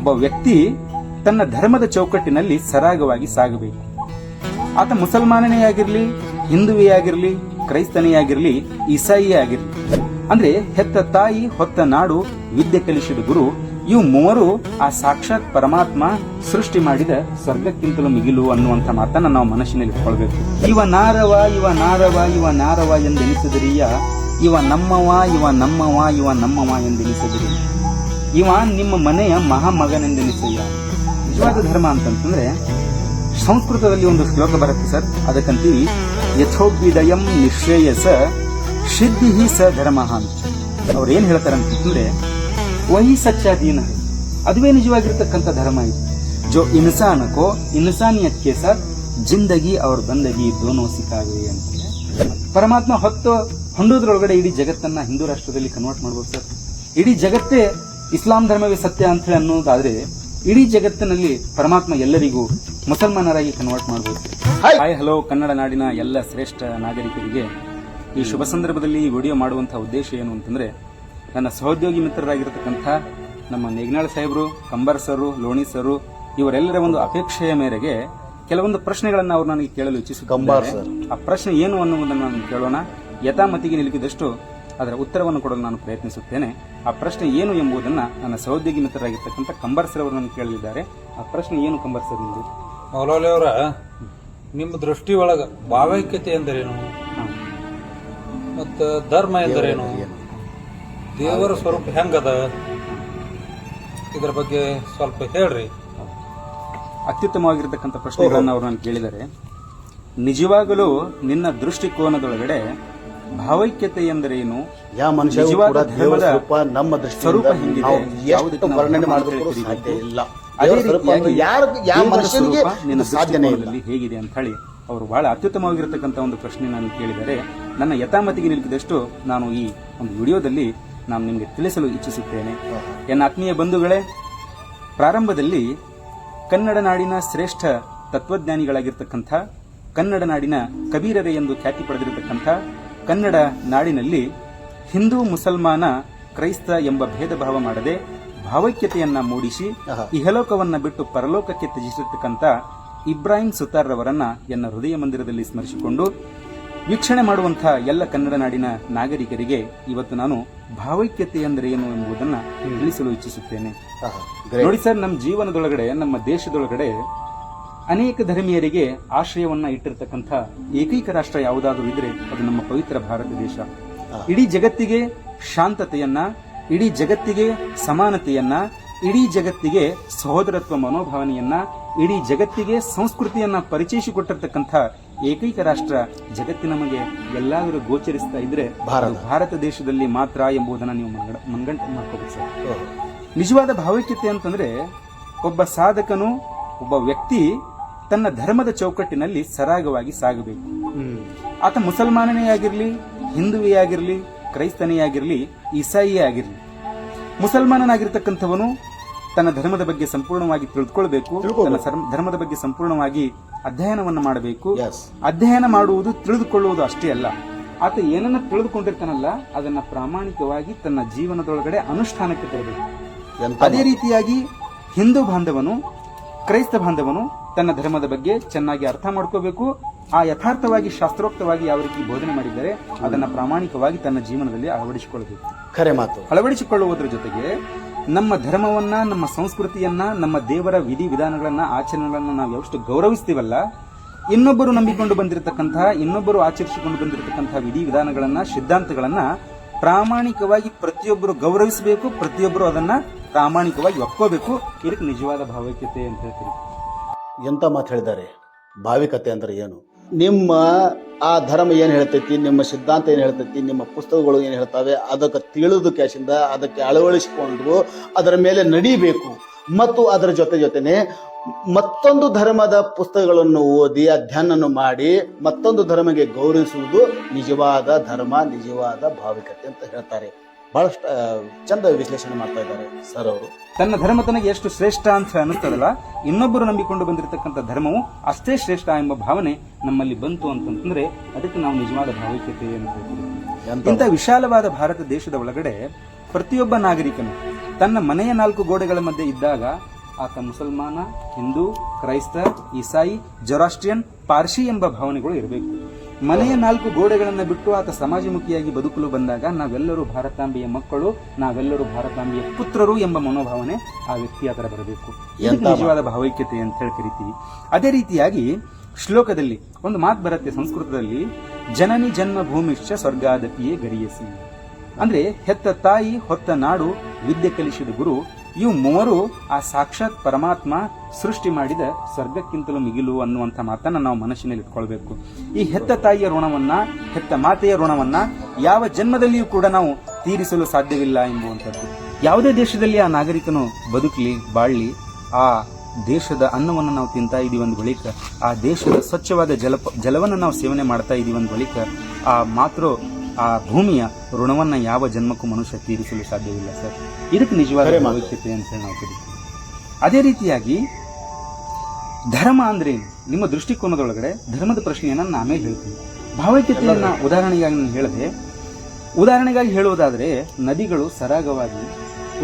ಒಬ್ಬ ವ್ಯಕ್ತಿ ತನ್ನ ಧರ್ಮದ ಚೌಕಟ್ಟಿನಲ್ಲಿ ಸರಾಗವಾಗಿ ಸಾಗಬೇಕು. ಆತ ಮುಸಲ್ಮಾನನೇ ಆಗಿರಲಿ ಹಿಂದುವೇ ಆಗಿರಲಿ ಕ್ರೈಸ್ತನೇ ಆಗಿರಲಿ ಇಸಾಯಿಯೇ ಆಗಿರಲಿ ಅಂದ್ರೆ ಹೆತ್ತ ತಾಯಿ, ಹೊತ್ತ ನಾಡು, ವಿದ್ಯೆ ಕಲಿಸಿದ ಗುರು, ಇವು ಮೂವರು ಆ ಸಾಕ್ಷಾತ್ ಪರಮಾತ್ಮ ಸೃಷ್ಟಿ ಮಾಡಿದ ಸ್ವರ್ಗಕ್ಕಿಂತಲೂ ಮಿಗಿಲು ಅನ್ನುವಂಥ ಮಾತನ್ನ ನಾವು ಮನಸ್ಸಿನಲ್ಲಿ ಇಟ್ಕೊಳ್ಬೇಕು. ಇವ ನಾರವ ಇವ ನಾರವ ಇವ ನಾರವ ಎಂದೆನಿಸಿದರಿಯ? ಇವ ನಮ್ಮವ ಇವ ನಮ್ಮವ ಇವ ನಮ್ಮವ ಎಂದೆನಿಸಿದರಿ? ಇವ ನಿಮ್ಮ ಮನೆಯ ಮಹಾಮಗನೆಂದೆನಿಸಯ್ಯ ನಿಜವಾದ ಧರ್ಮ ಅಂತಂತಂದ್ರೆ, ಸಂಸ್ಕೃತದಲ್ಲಿ ಒಂದು ಶ್ಲೋಕ ಬರುತ್ತೆ ಸರ್, ಅದಕ್ಕಂತೀವಿ ಯಥೋದ್ವಿದಯಂ ನಿಶ್ರೇಯಸ ಸಿದ್ಧಿ ಸ ಧರ್ಮ ಅಂತ. ಅವ್ರು ಏನ್ ಹೇಳ್ತಾರೆ ಅಂತಂದ್ರೆ, ವಹಿ ಸಚ್ಚ ದೀನ. ಅದುವೇ ನಿಜವಾಗಿರ್ತಕ್ಕಂಥ ಧರ್ಮ ಇದು. ಜೋ ಇನ್ಸಾನಕೋ ಇನ್ಸಾನಿಯತ್ ಕೆ ಸಾಥ್ ಜಿಂದಗಿ ಅವ್ರ ಬಂದಗಿ ದೋನೋ ಸಿಕ್ಕಾಗಿ ಅಂತ. ಪರಮಾತ್ಮ ಹೊತ್ತು ಹೊಂಡೋದ್ರೊಳಗಡೆ ಇಡೀ ಜಗತ್ತನ್ನ ಹಿಂದೂ ರಾಷ್ಟ್ರದಲ್ಲಿ ಕನ್ವರ್ಟ್ ಮಾಡ್ಬೋದು ಸರ್. ಇಡೀ ಜಗತ್ತೇ ಇಸ್ಲಾಂ ಧರ್ಮವೇ ಸತ್ಯ ಅಂತ ಹೇಳಿ ಅನ್ನೋದಾದ್ರೆ ಇಡೀ ಜಗತ್ತಿನಲ್ಲಿ ಪರಮಾತ್ಮ ಎಲ್ಲರಿಗೂ ಮುಸಲ್ಮಾನರಾಗಿ ಕನ್ವರ್ಟ್ ಮಾಡಬಹುದು ಹಾಯ್ ಹಲೋ ಕನ್ನಡ ನಾಡಿನ ಎಲ್ಲ ಶ್ರೇಷ್ಠ ನಾಗರಿಕರಿಗೆ. ಈ ಶುಭ ಸಂದರ್ಭದಲ್ಲಿ ಈ ವಿಡಿಯೋ ಮಾಡುವಂತಹ ಉದ್ದೇಶ ಏನು ಅಂತಂದ್ರೆ ನನ್ನ ಸಹೋದ್ಯೋಗಿ ಮಿತ್ರರಾಗಿರ್ತಕ್ಕಂಥ ನಮ್ಮ ನೇಗ್ನಾಳ್ ಸಾಹೇಬರು ಕಂಬರ್ ಸರು ಲೋಣಿ ಸರು ಇವರೆಲ್ಲರ ಒಂದು ಅಪೇಕ್ಷೆಯ ಮೇರೆಗೆ ಕೆಲವೊಂದು ಪ್ರಶ್ನೆಗಳನ್ನು ಅವರು ನನಗೆ ಕೇಳಲು ಕಂಬಾರ್ ಇಚ್ಛಿಸುತ್ತಾರೆ ಆ ಪ್ರಶ್ನೆ ಏನು ಅನ್ನುವುದನ್ನು ನಾನು ಕೇಳೋಣ. ಯಥಾಮತಿಗೆ ನಿಲುಕಿದಷ್ಟು ಅದರ ಉತ್ತರವನ್ನು ಕೊಡಲು ನಾನು ಪ್ರಯತ್ನಿಸುತ್ತೇನೆ. ಆ ಪ್ರಶ್ನೆ ಏನು ಎಂಬುದನ್ನ ನನ್ನ ಸಹೋದ್ಯೋಗಿ ಮಿತ್ರರಾಗಿರ್ತಕ್ಕಂಥ ಕಂಬರ್ ಸರ್ ಅವರು ನನಗೆ ಕೇಳಲಿದ್ದಾರೆ. ಆ ಪ್ರಶ್ನೆ ಏನು ಕಂಬರ್ ಸರ್ ನಿಮ್ದು ಮೌಲವಿ ಅವರ ನಿಮ್ಮ ದೃಷ್ಟಿ ಒಳಗೆ ಭಾವೈಕ್ಯತೆ ಎಂದರೇನು. ಮತ್ತು ಧರ್ಮ ಎಂದರೇನು? ದೇವರ ಸ್ವರೂಪ ಹೆಂಗದ? ಇದರ ಬಗ್ಗೆ ಸ್ವಲ್ಪ ಹೇಳ್ರಿ. ಅತ್ಯುತ್ತಮವಾಗಿರತಕ್ಕಂಥ ಪ್ರಶ್ನೆಗಳನ್ನು ಅವರು ನಾನು ಕೇಳಿದರೆ ನಿಜವಾಗಲೂ ನಿನ್ನ ದೃಷ್ಟಿಕೋನದೊಳಗಡೆ ಭಾವೈಕ್ಯತೆ ಎಂದರೇನು? ಯಾವ ಮನುಷ್ಯ ಕೂಡ ದೇವರ ಸ್ವರೂಪ ನಮ್ಮ ದೃಷ್ಟಿಯಿಂದ? ನಾವು ಎಷ್ಟು ವರ್ಣನೆ ಧರ್ಮ ಅಂತ ಮಾಡೋದಕ್ಕೂ ಹೇಳ್ತೀವಿ? ಸಾಧ್ಯ ಇಲ್ಲ. ಅದೇ ದೇವರ ಸ್ವರೂಪ ರೀತಿಯಾಗಿ ಯಾರು ಯಾವ ಮನುಷ್ಯನಿಗೆ ಸ್ವರೂಪ ನಿನ್ನ ಸಾಧ್ಯನೇ ಇಲ್ಲ. ಹೇಗಿದೆ ಅಂತ ಹೇಳಿ ಅವರು ಬಹಳ ಅತ್ಯುತ್ತಮವಾಗಿರ್ತಕ್ಕಂಥ ಒಂದು ಪ್ರಶ್ನೆ ನಾನು ಕೇಳಿದರೆ ನನ್ನ ಯಥಾಮತಿಗೆ ನಿಲ್ಕಿದಷ್ಟು ನಾನು ಈ ಒಂದು ವಿಡಿಯೋದಲ್ಲಿ ನಾನು ನಿಮಗೆ ತಿಳಿಸಲು ಇಚ್ಛಿಸುತ್ತೇನೆ. ಎನ್ನ ಆತ್ಮೀಯ ಬಂಧುಗಳೇ ಪ್ರಾರಂಭದಲ್ಲಿ ಕನ್ನಡ ನಾಡಿನ ಶ್ರೇಷ್ಠ ತತ್ವಜ್ಞಾನಿಗಳಾಗಿರ್ತಕ್ಕಂಥ ಕನ್ನಡ ನಾಡಿನ ಕಬೀರರೆ ಎಂದು ಖ್ಯಾತಿ ಪಡೆದಿರತಕ್ಕಂಥ ಕನ್ನಡ ನಾಡಿನಲ್ಲಿ ಹಿಂದೂ ಮುಸಲ್ಮಾನ ಕ್ರೈಸ್ತ ಎಂಬ ಭೇದ ಭಾವ ಮಾಡದೆ ಭಾವೈಕ್ಯತೆಯನ್ನ ಮೂಡಿಸಿ. ಇಹಲೋಕವನ್ನ ಬಿಟ್ಟು ಪರಲೋಕಕ್ಕೆ ತ್ಯಜಿಸಿರ್ತಕ್ಕಂಥ ಇಬ್ರಾಹಿಂ ಸುತಾರ್ ರವರನ್ನ ಎನ್ನ ಹೃದಯ ಮಂದಿರದಲ್ಲಿ ಸ್ಮರಿಸಿಕೊಂಡು ವೀಕ್ಷಣೆ ಮಾಡುವಂತಹ ಎಲ್ಲ ಕನ್ನಡ ನಾಡಿನ ನಾಗರಿಕರಿಗೆ ಇವತ್ತು ನಾನು ಭಾವೈಕ್ಯತೆ ಅಂದ್ರೆ ಏನು ಎಂಬುದನ್ನು ತಿಳಿಸಲು ಇಚ್ಛಿಸುತ್ತೇನೆ. ನೋಡಿ ಸರ್ ನಮ್ಮ ಜೀವನದೊಳಗಡೆ ನಮ್ಮ ದೇಶದೊಳಗಡೆ ಅನೇಕ ಧರ್ಮೀಯರಿಗೆ ಆಶ್ರಯವನ್ನ ಇಟ್ಟಿರ್ತಕ್ಕಂಥ ಏಕೈಕ ರಾಷ್ಟ್ರ ಯಾವುದಾದ್ರೂ ಇದ್ರೆ ಅದು ನಮ್ಮ ಪವಿತ್ರ ಭಾರತ ದೇಶ. ಇಡೀ ಜಗತ್ತಿಗೆ ಶಾಂತತೆಯನ್ನ ಇಡೀ ಜಗತ್ತಿಗೆ ಸಮಾನತೆಯನ್ನ ಇಡೀ ಜಗತ್ತಿಗೆ ಸಹೋದರತ್ವ ಮನೋಭಾವನೆಯನ್ನ ಇಡೀ ಜಗತ್ತಿಗೆ ಸಂಸ್ಕೃತಿಯನ್ನ ಪರಿಚಯಿಸಿಕೊಟ್ಟಿರ್ತಕ್ಕಂಥ ಏಕೈಕ ರಾಷ್ಟ್ರ ಜಗತ್ತಿನ ನಮಗೆ ಎಲ್ಲಾದರೂ ಗೋಚರಿಸ್ತಾ ಇದ್ರೆ ಭಾರತ. ದೇಶದಲ್ಲಿ ಮಾತ್ರ ಎಂಬುದನ್ನು ನೀವು ಮನಗಂಟು ಮಾಡ್ಕೋಬೇಕು ಸರ್. ನಿಜವಾದ ಭಾವೈಕ್ಯತೆ ಅಂತಂದ್ರೆ ಒಬ್ಬ ಸಾಧಕನು ಒಬ್ಬ ವ್ಯಕ್ತಿ ತನ್ನ ಧರ್ಮದ ಚೌಕಟ್ಟಿನಲ್ಲಿ ಸರಾಗವಾಗಿ ಸಾಗಬೇಕು. ಆತ ಮುಸಲ್ಮಾನನೇ ಆಗಿರಲಿ ಹಿಂದುವೇ ಆಗಿರಲಿ ಕ್ರೈಸ್ತನೇ ಆಗಿರಲಿ ಇಸಾಯಿಯೇ ಆಗಿರಲಿ. ಮುಸಲ್ಮಾನನಾಗಿರ್ತಕ್ಕಂಥವನು ತನ್ನ ಧರ್ಮದ ಬಗ್ಗೆ ಸಂಪೂರ್ಣವಾಗಿ ತಿಳಿದುಕೊಳ್ಬೇಕು ತನ್ನ ಧರ್ಮದ ಬಗ್ಗೆ ಸಂಪೂರ್ಣವಾಗಿ ಅಧ್ಯಯನವನ್ನು ಮಾಡಬೇಕು. ಅಧ್ಯಯನ ಮಾಡುವುದು ತಿಳಿದುಕೊಳ್ಳುವುದು ಅಷ್ಟೇ ಅಲ್ಲ. ಆತ ಏನನ್ನ ತಿಳಿದುಕೊಂಡಿರ್ತಾನಲ್ಲ ಅದನ್ನ ಪ್ರಾಮಾಣಿಕವಾಗಿ ತನ್ನ ಜೀವನದೊಳಗಡೆ ಅನುಷ್ಠಾನಕ್ಕೆ ತರಬೇಕು. ಅದೇ ರೀತಿಯಾಗಿ ಹಿಂದೂ ಬಾಂಧವನು ಕ್ರೈಸ್ತ ಬಾಂಧವನು ತನ್ನ ಧರ್ಮದ ಬಗ್ಗೆ ಚೆನ್ನಾಗಿ ಅರ್ಥ ಮಾಡ್ಕೋಬೇಕು. ಆ ಯಥಾರ್ಥವಾಗಿ ಶಾಸ್ತ್ರೋಕ್ತವಾಗಿ ಯಾವ ರೀತಿ ಬೋಧನೆ ಮಾಡಿದ್ದಾರೆ ಅದನ್ನ ಪ್ರಾಮಾಣಿಕವಾಗಿ ತನ್ನ ಜೀವನದಲ್ಲಿ ಅಳವಡಿಸಿಕೊಳ್ಳಬೇಕು. ಖರೆ ಮಾತು. ಅಳವಡಿಸಿಕೊಳ್ಳುವುದರ ಜೊತೆಗೆ ನಮ್ಮ ಧರ್ಮವನ್ನ ನಮ್ಮ ಸಂಸ್ಕೃತಿಯನ್ನ ನಮ್ಮ ದೇವರ ವಿಧಿ ವಿಧಾನಗಳನ್ನ ಆಚರಣೆಗಳನ್ನ ನಾವು ಎಷ್ಟು ಗೌರವಿಸ್ತೀವಲ್ಲ ಇನ್ನೊಬ್ಬರು ನಂಬಿಕೊಂಡು ಬಂದಿರತಕ್ಕಂತಹ ಇನ್ನೊಬ್ಬರು ಆಚರಿಸಿಕೊಂಡು ಬಂದಿರತಕ್ಕಂತಹ ವಿಧಿ ವಿಧಾನಗಳನ್ನ ಸಿದ್ಧಾಂತಗಳನ್ನ ಪ್ರಾಮಾಣಿಕವಾಗಿ ಪ್ರತಿಯೊಬ್ಬರು ಗೌರವಿಸಬೇಕು ಪ್ರತಿಯೊಬ್ಬರು ಅದನ್ನ ಪ್ರಾಮಾಣಿಕವಾಗಿ ಒಪ್ಕೋಬೇಕು. ಇದಕ್ಕೆ ನಿಜವಾದ ಭಾವೈಕ್ಯತೆ ಅಂತ ಹೇಳ್ತೀನಿ. ಎಂತ ಮಾತು ಹೇಳಿದ್ದಾರೆ? ಭಾವಿಕತೆ ಅಂದ್ರೆ ಏನು? ನಿಮ್ಮ, ಆ ಧರ್ಮ ಏನು ಹೇಳ್ತೈತಿ, ನಿಮ್ಮ ಸಿದ್ಧಾಂತ ಏನು ಹೇಳ್ತೈತಿ, ನಿಮ್ಮ ಪುಸ್ತಕಗಳು ಏನು ಹೇಳ್ತಾವೆ, ಅದಕ್ಕೆ ತಿಳಿದು ಕ್ಯಾಶಿಂದ ಅದಕ್ಕೆ ಅಳವಡಿಸಿಕೊಂಡು ಅದರ ಮೇಲೆ ನಡಿಬೇಕು. ಮತ್ತು ಅದರ ಜೊತೆ ಜೊತೆನೆ ಮತ್ತೊಂದು ಧರ್ಮದ ಪುಸ್ತಕಗಳನ್ನು ಓದಿ ಅಧ್ಯಯನ ಮಾಡಿ, ಮತ್ತೊಂದು ಧರ್ಮಗೆ ಗೌರವಿಸುವುದು ನಿಜವಾದ ಧರ್ಮ, ನಿಜವಾದ ಭಾವಿಕತೆ ಅಂತ ಹೇಳ್ತಾರೆ. ಬಹಳಷ್ಟು ಚಂದ ವಿಶ್ಲೇಷಣೆ ಮಾಡ್ತಾ ಇದ್ದಾರೆ ಸರ್ ಅವರು. ತನ್ನ ಧರ್ಮ ತನಗೆ ಎಷ್ಟು ಶ್ರೇಷ್ಠ ಅಂತ ಅನ್ನಿಸ್ತದಲ್ಲ ಇನ್ನೊಬ್ಬರು ನಂಬಿಕೊಂಡು ಬಂದಿರತಕ್ಕಂಥ ಧರ್ಮವು ಅಷ್ಟೇ ಶ್ರೇಷ್ಠ ಎಂಬ ಭಾವನೆ ನಮ್ಮಲ್ಲಿ ಬಂತು ಅಂತಂದ್ರೆ ಅದಕ್ಕೆ ನಾವು ನಿಜವಾದ ಭಾವೈಕ್ಯತೆ ಅಂತ ಹೇಳ್ತೀವಿ ಇಂಥ ವಿಶಾಲವಾದ ಭಾರತ ದೇಶದ ಒಳಗಡೆ ಪ್ರತಿಯೊಬ್ಬ ನಾಗರಿಕನು ತನ್ನ ಮನೆಯ ನಾಲ್ಕು ಗೋಡೆಗಳ ಮಧ್ಯೆ ಇದ್ದಾಗ ಆತ ಮುಸಲ್ಮಾನ ಹಿಂದೂ ಕ್ರೈಸ್ತ ಇಸಾಯಿ ಜೊರಾಸ್ಟ್ರಿಯನ್ ಪಾರ್ಸಿ ಎಂಬ ಭಾವನೆಗಳು ಇರಬೇಕು. ಮನೆಯ ನಾಲ್ಕು ಗೋಡೆಗಳನ್ನು ಬಿಟ್ಟು ಆತ ಸಮಾಜಮುಖಿಯಾಗಿ ಬದುಕಲು ಬಂದಾಗ ನಾವೆಲ್ಲರೂ ಭಾರತಾಂಬೆಯ ಮಕ್ಕಳು ನಾವೆಲ್ಲರೂ ಭಾರತಾಂಬೆಯ ಪುತ್ರರು ಎಂಬ ಮನೋಭಾವನೆ ಆ ವ್ಯಕ್ತಿ ಹತ್ರ ಬರಬೇಕು. ನಿಜವಾದ ಭಾವೈಕ್ಯತೆ ಅಂತ ಹೇಳಿ ಕರಿತೀವಿ ಅದೇ ರೀತಿಯಾಗಿ ಶ್ಲೋಕದಲ್ಲಿ ಒಂದು ಮಾತು ಬರುತ್ತೆ ಸಂಸ್ಕೃತದಲ್ಲಿ ಜನನಿ ಜನ್ಮ ಭೂಮಿಶ್ಚ ಸ್ವರ್ಗಾದಪಿಯೇ ಗರಿಯಸಿ ಅಂದ್ರೆ ಹೆತ್ತ ತಾಯಿ ಹೊತ್ತ ನಾಡು ವಿದ್ಯೆ ಕಲಿಸಿದ ಗುರು ಇವು ಮೂವರು ಆ ಸಾಕ್ಷಾತ್ ಪರಮಾತ್ಮ ಸೃಷ್ಟಿ ಮಾಡಿದ ಸ್ವರ್ಗಕ್ಕಿಂತಲೂ ಮಿಗಿಲು ಅನ್ನುವಂಥ ಮಾತನ್ನ ನಾವು ಮನಸ್ಸಿನಲ್ಲಿ ಇಟ್ಕೊಳ್ಬೇಕು. ಈ ಹೆತ್ತ ತಾಯಿಯ ಋಣವನ್ನ, ಹೆತ್ತ ಮಾತೆಯ ಋಣವನ್ನ ಯಾವ ಜನ್ಮದಲ್ಲಿಯೂ ಕೂಡ ನಾವು ತೀರಿಸಲು ಸಾಧ್ಯವಿಲ್ಲ ಎಂಬುವಂಥದ್ದು. ಯಾವುದೇ ದೇಶದಲ್ಲಿ ಆ ನಾಗರಿಕನು ಬದುಕಲಿ, ಬಾಳ್ಲಿ, ಆ ದೇಶದ ಅನ್ನವನ್ನು ನಾವು ತಿಂತಾ ಇದೀವಿ ಒಂದು ಬಳಿಕ, ಆ ದೇಶದ ಸ್ವಚ್ಛವಾದ ಜಲ ಜಲವನ್ನು ನಾವು ಸೇವನೆ ಮಾಡ್ತಾ ಇದೀವಿ ಒಂದು ಬಳಿಕ, ಆ ಮಾತೃ ಆ ಭೂಮಿಯ ಋಣವನ್ನ ಯಾವ ಜನ್ಮಕ್ಕೂ ಮನುಷ್ಯ ತೀರಿಸಲು ಸಾಧ್ಯವಿಲ್ಲ ಸರ್. ಇದಕ್ಕೆ ನಿಜವಾದ ಅವಶ್ಯಕತೆ. ಅಂತ ಹೇಳಿ ನಾವು ಕರಿತೀವಿ. ಅದೇ ರೀತಿಯಾಗಿ ಧರ್ಮ ಅಂದ್ರೆ ನಿಮ್ಮ ದೃಷ್ಟಿಕೋನದೊಳಗಡೆ ಧರ್ಮದ ಪ್ರಶ್ನೆಯನ್ನ ನಾನು ಹೇಳ್ತೀವಿ ಹೇಳ್ತೀನಿ. ಭಾವೈಕ್ಯತೆಯನ್ನ ಉದಾಹರಣೆಗಾಗಿ ನಾನು ಹೇಳಿದೆ ಉದಾಹರಣೆಗಾಗಿ ಹೇಳುವುದಾದರೆ ನದಿಗಳು ಸರಾಗವಾಗಿ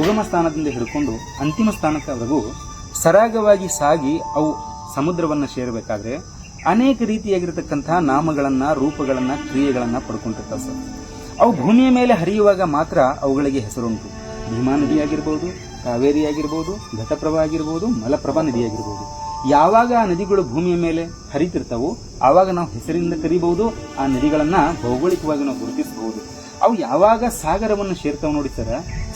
ಉಗಮ ಸ್ಥಾನದಿಂದ ಹಿಡ್ಕೊಂಡು ಅಂತಿಮ ಸ್ಥಾನಕ್ಕವರೆಗೂ ಸರಾಗವಾಗಿ ಸಾಗಿ ಅವು ಸಮುದ್ರವನ್ನು ಸೇರಬೇಕಾದ್ರೆ ಅನೇಕ ರೀತಿಯಾಗಿರತಕ್ಕಂತಹ ನಾಮಗಳನ್ನ, ರೂಪಗಳನ್ನ, ಕ್ರಿಯೆಗಳನ್ನ ಪಡ್ಕೊಂಡಿರ್ತಾವೆ ಸರ್. ಅವು ಭೂಮಿಯ ಮೇಲೆ ಹರಿಯುವಾಗ ಮಾತ್ರ ಅವುಗಳಿಗೆ ಹೆಸರುಂಟು. ಭೀಮಾ ನದಿಯಾಗಿರ್ಬೋದು ಕಾವೇರಿ ಆಗಿರ್ಬೋದು, ಘಟಪ್ರಭಾ ಆಗಿರ್ಬೋದು, ಮಲಪ್ರಭಾ ನದಿ ಆಗಿರ್ಬೋದು. ಯಾವಾಗ ಆ ನದಿಗಳು ಭೂಮಿಯ ಮೇಲೆ ಹರಿತಿರ್ತಾವೋ, ಆವಾಗ ನಾವು ಹೆಸರಿಂದ ಕರಿಬಹುದು, ಆ ನದಿಗಳನ್ನ ಭೌಗೋಳಿಕವಾಗಿ ನಾವು ಗುರುತಿಸಬಹುದು. ಅವು ಯಾವಾಗ ಸಾಗರವನ್ನು ಸೇರ್ತಾವ ನೋಡಿ ಸರ,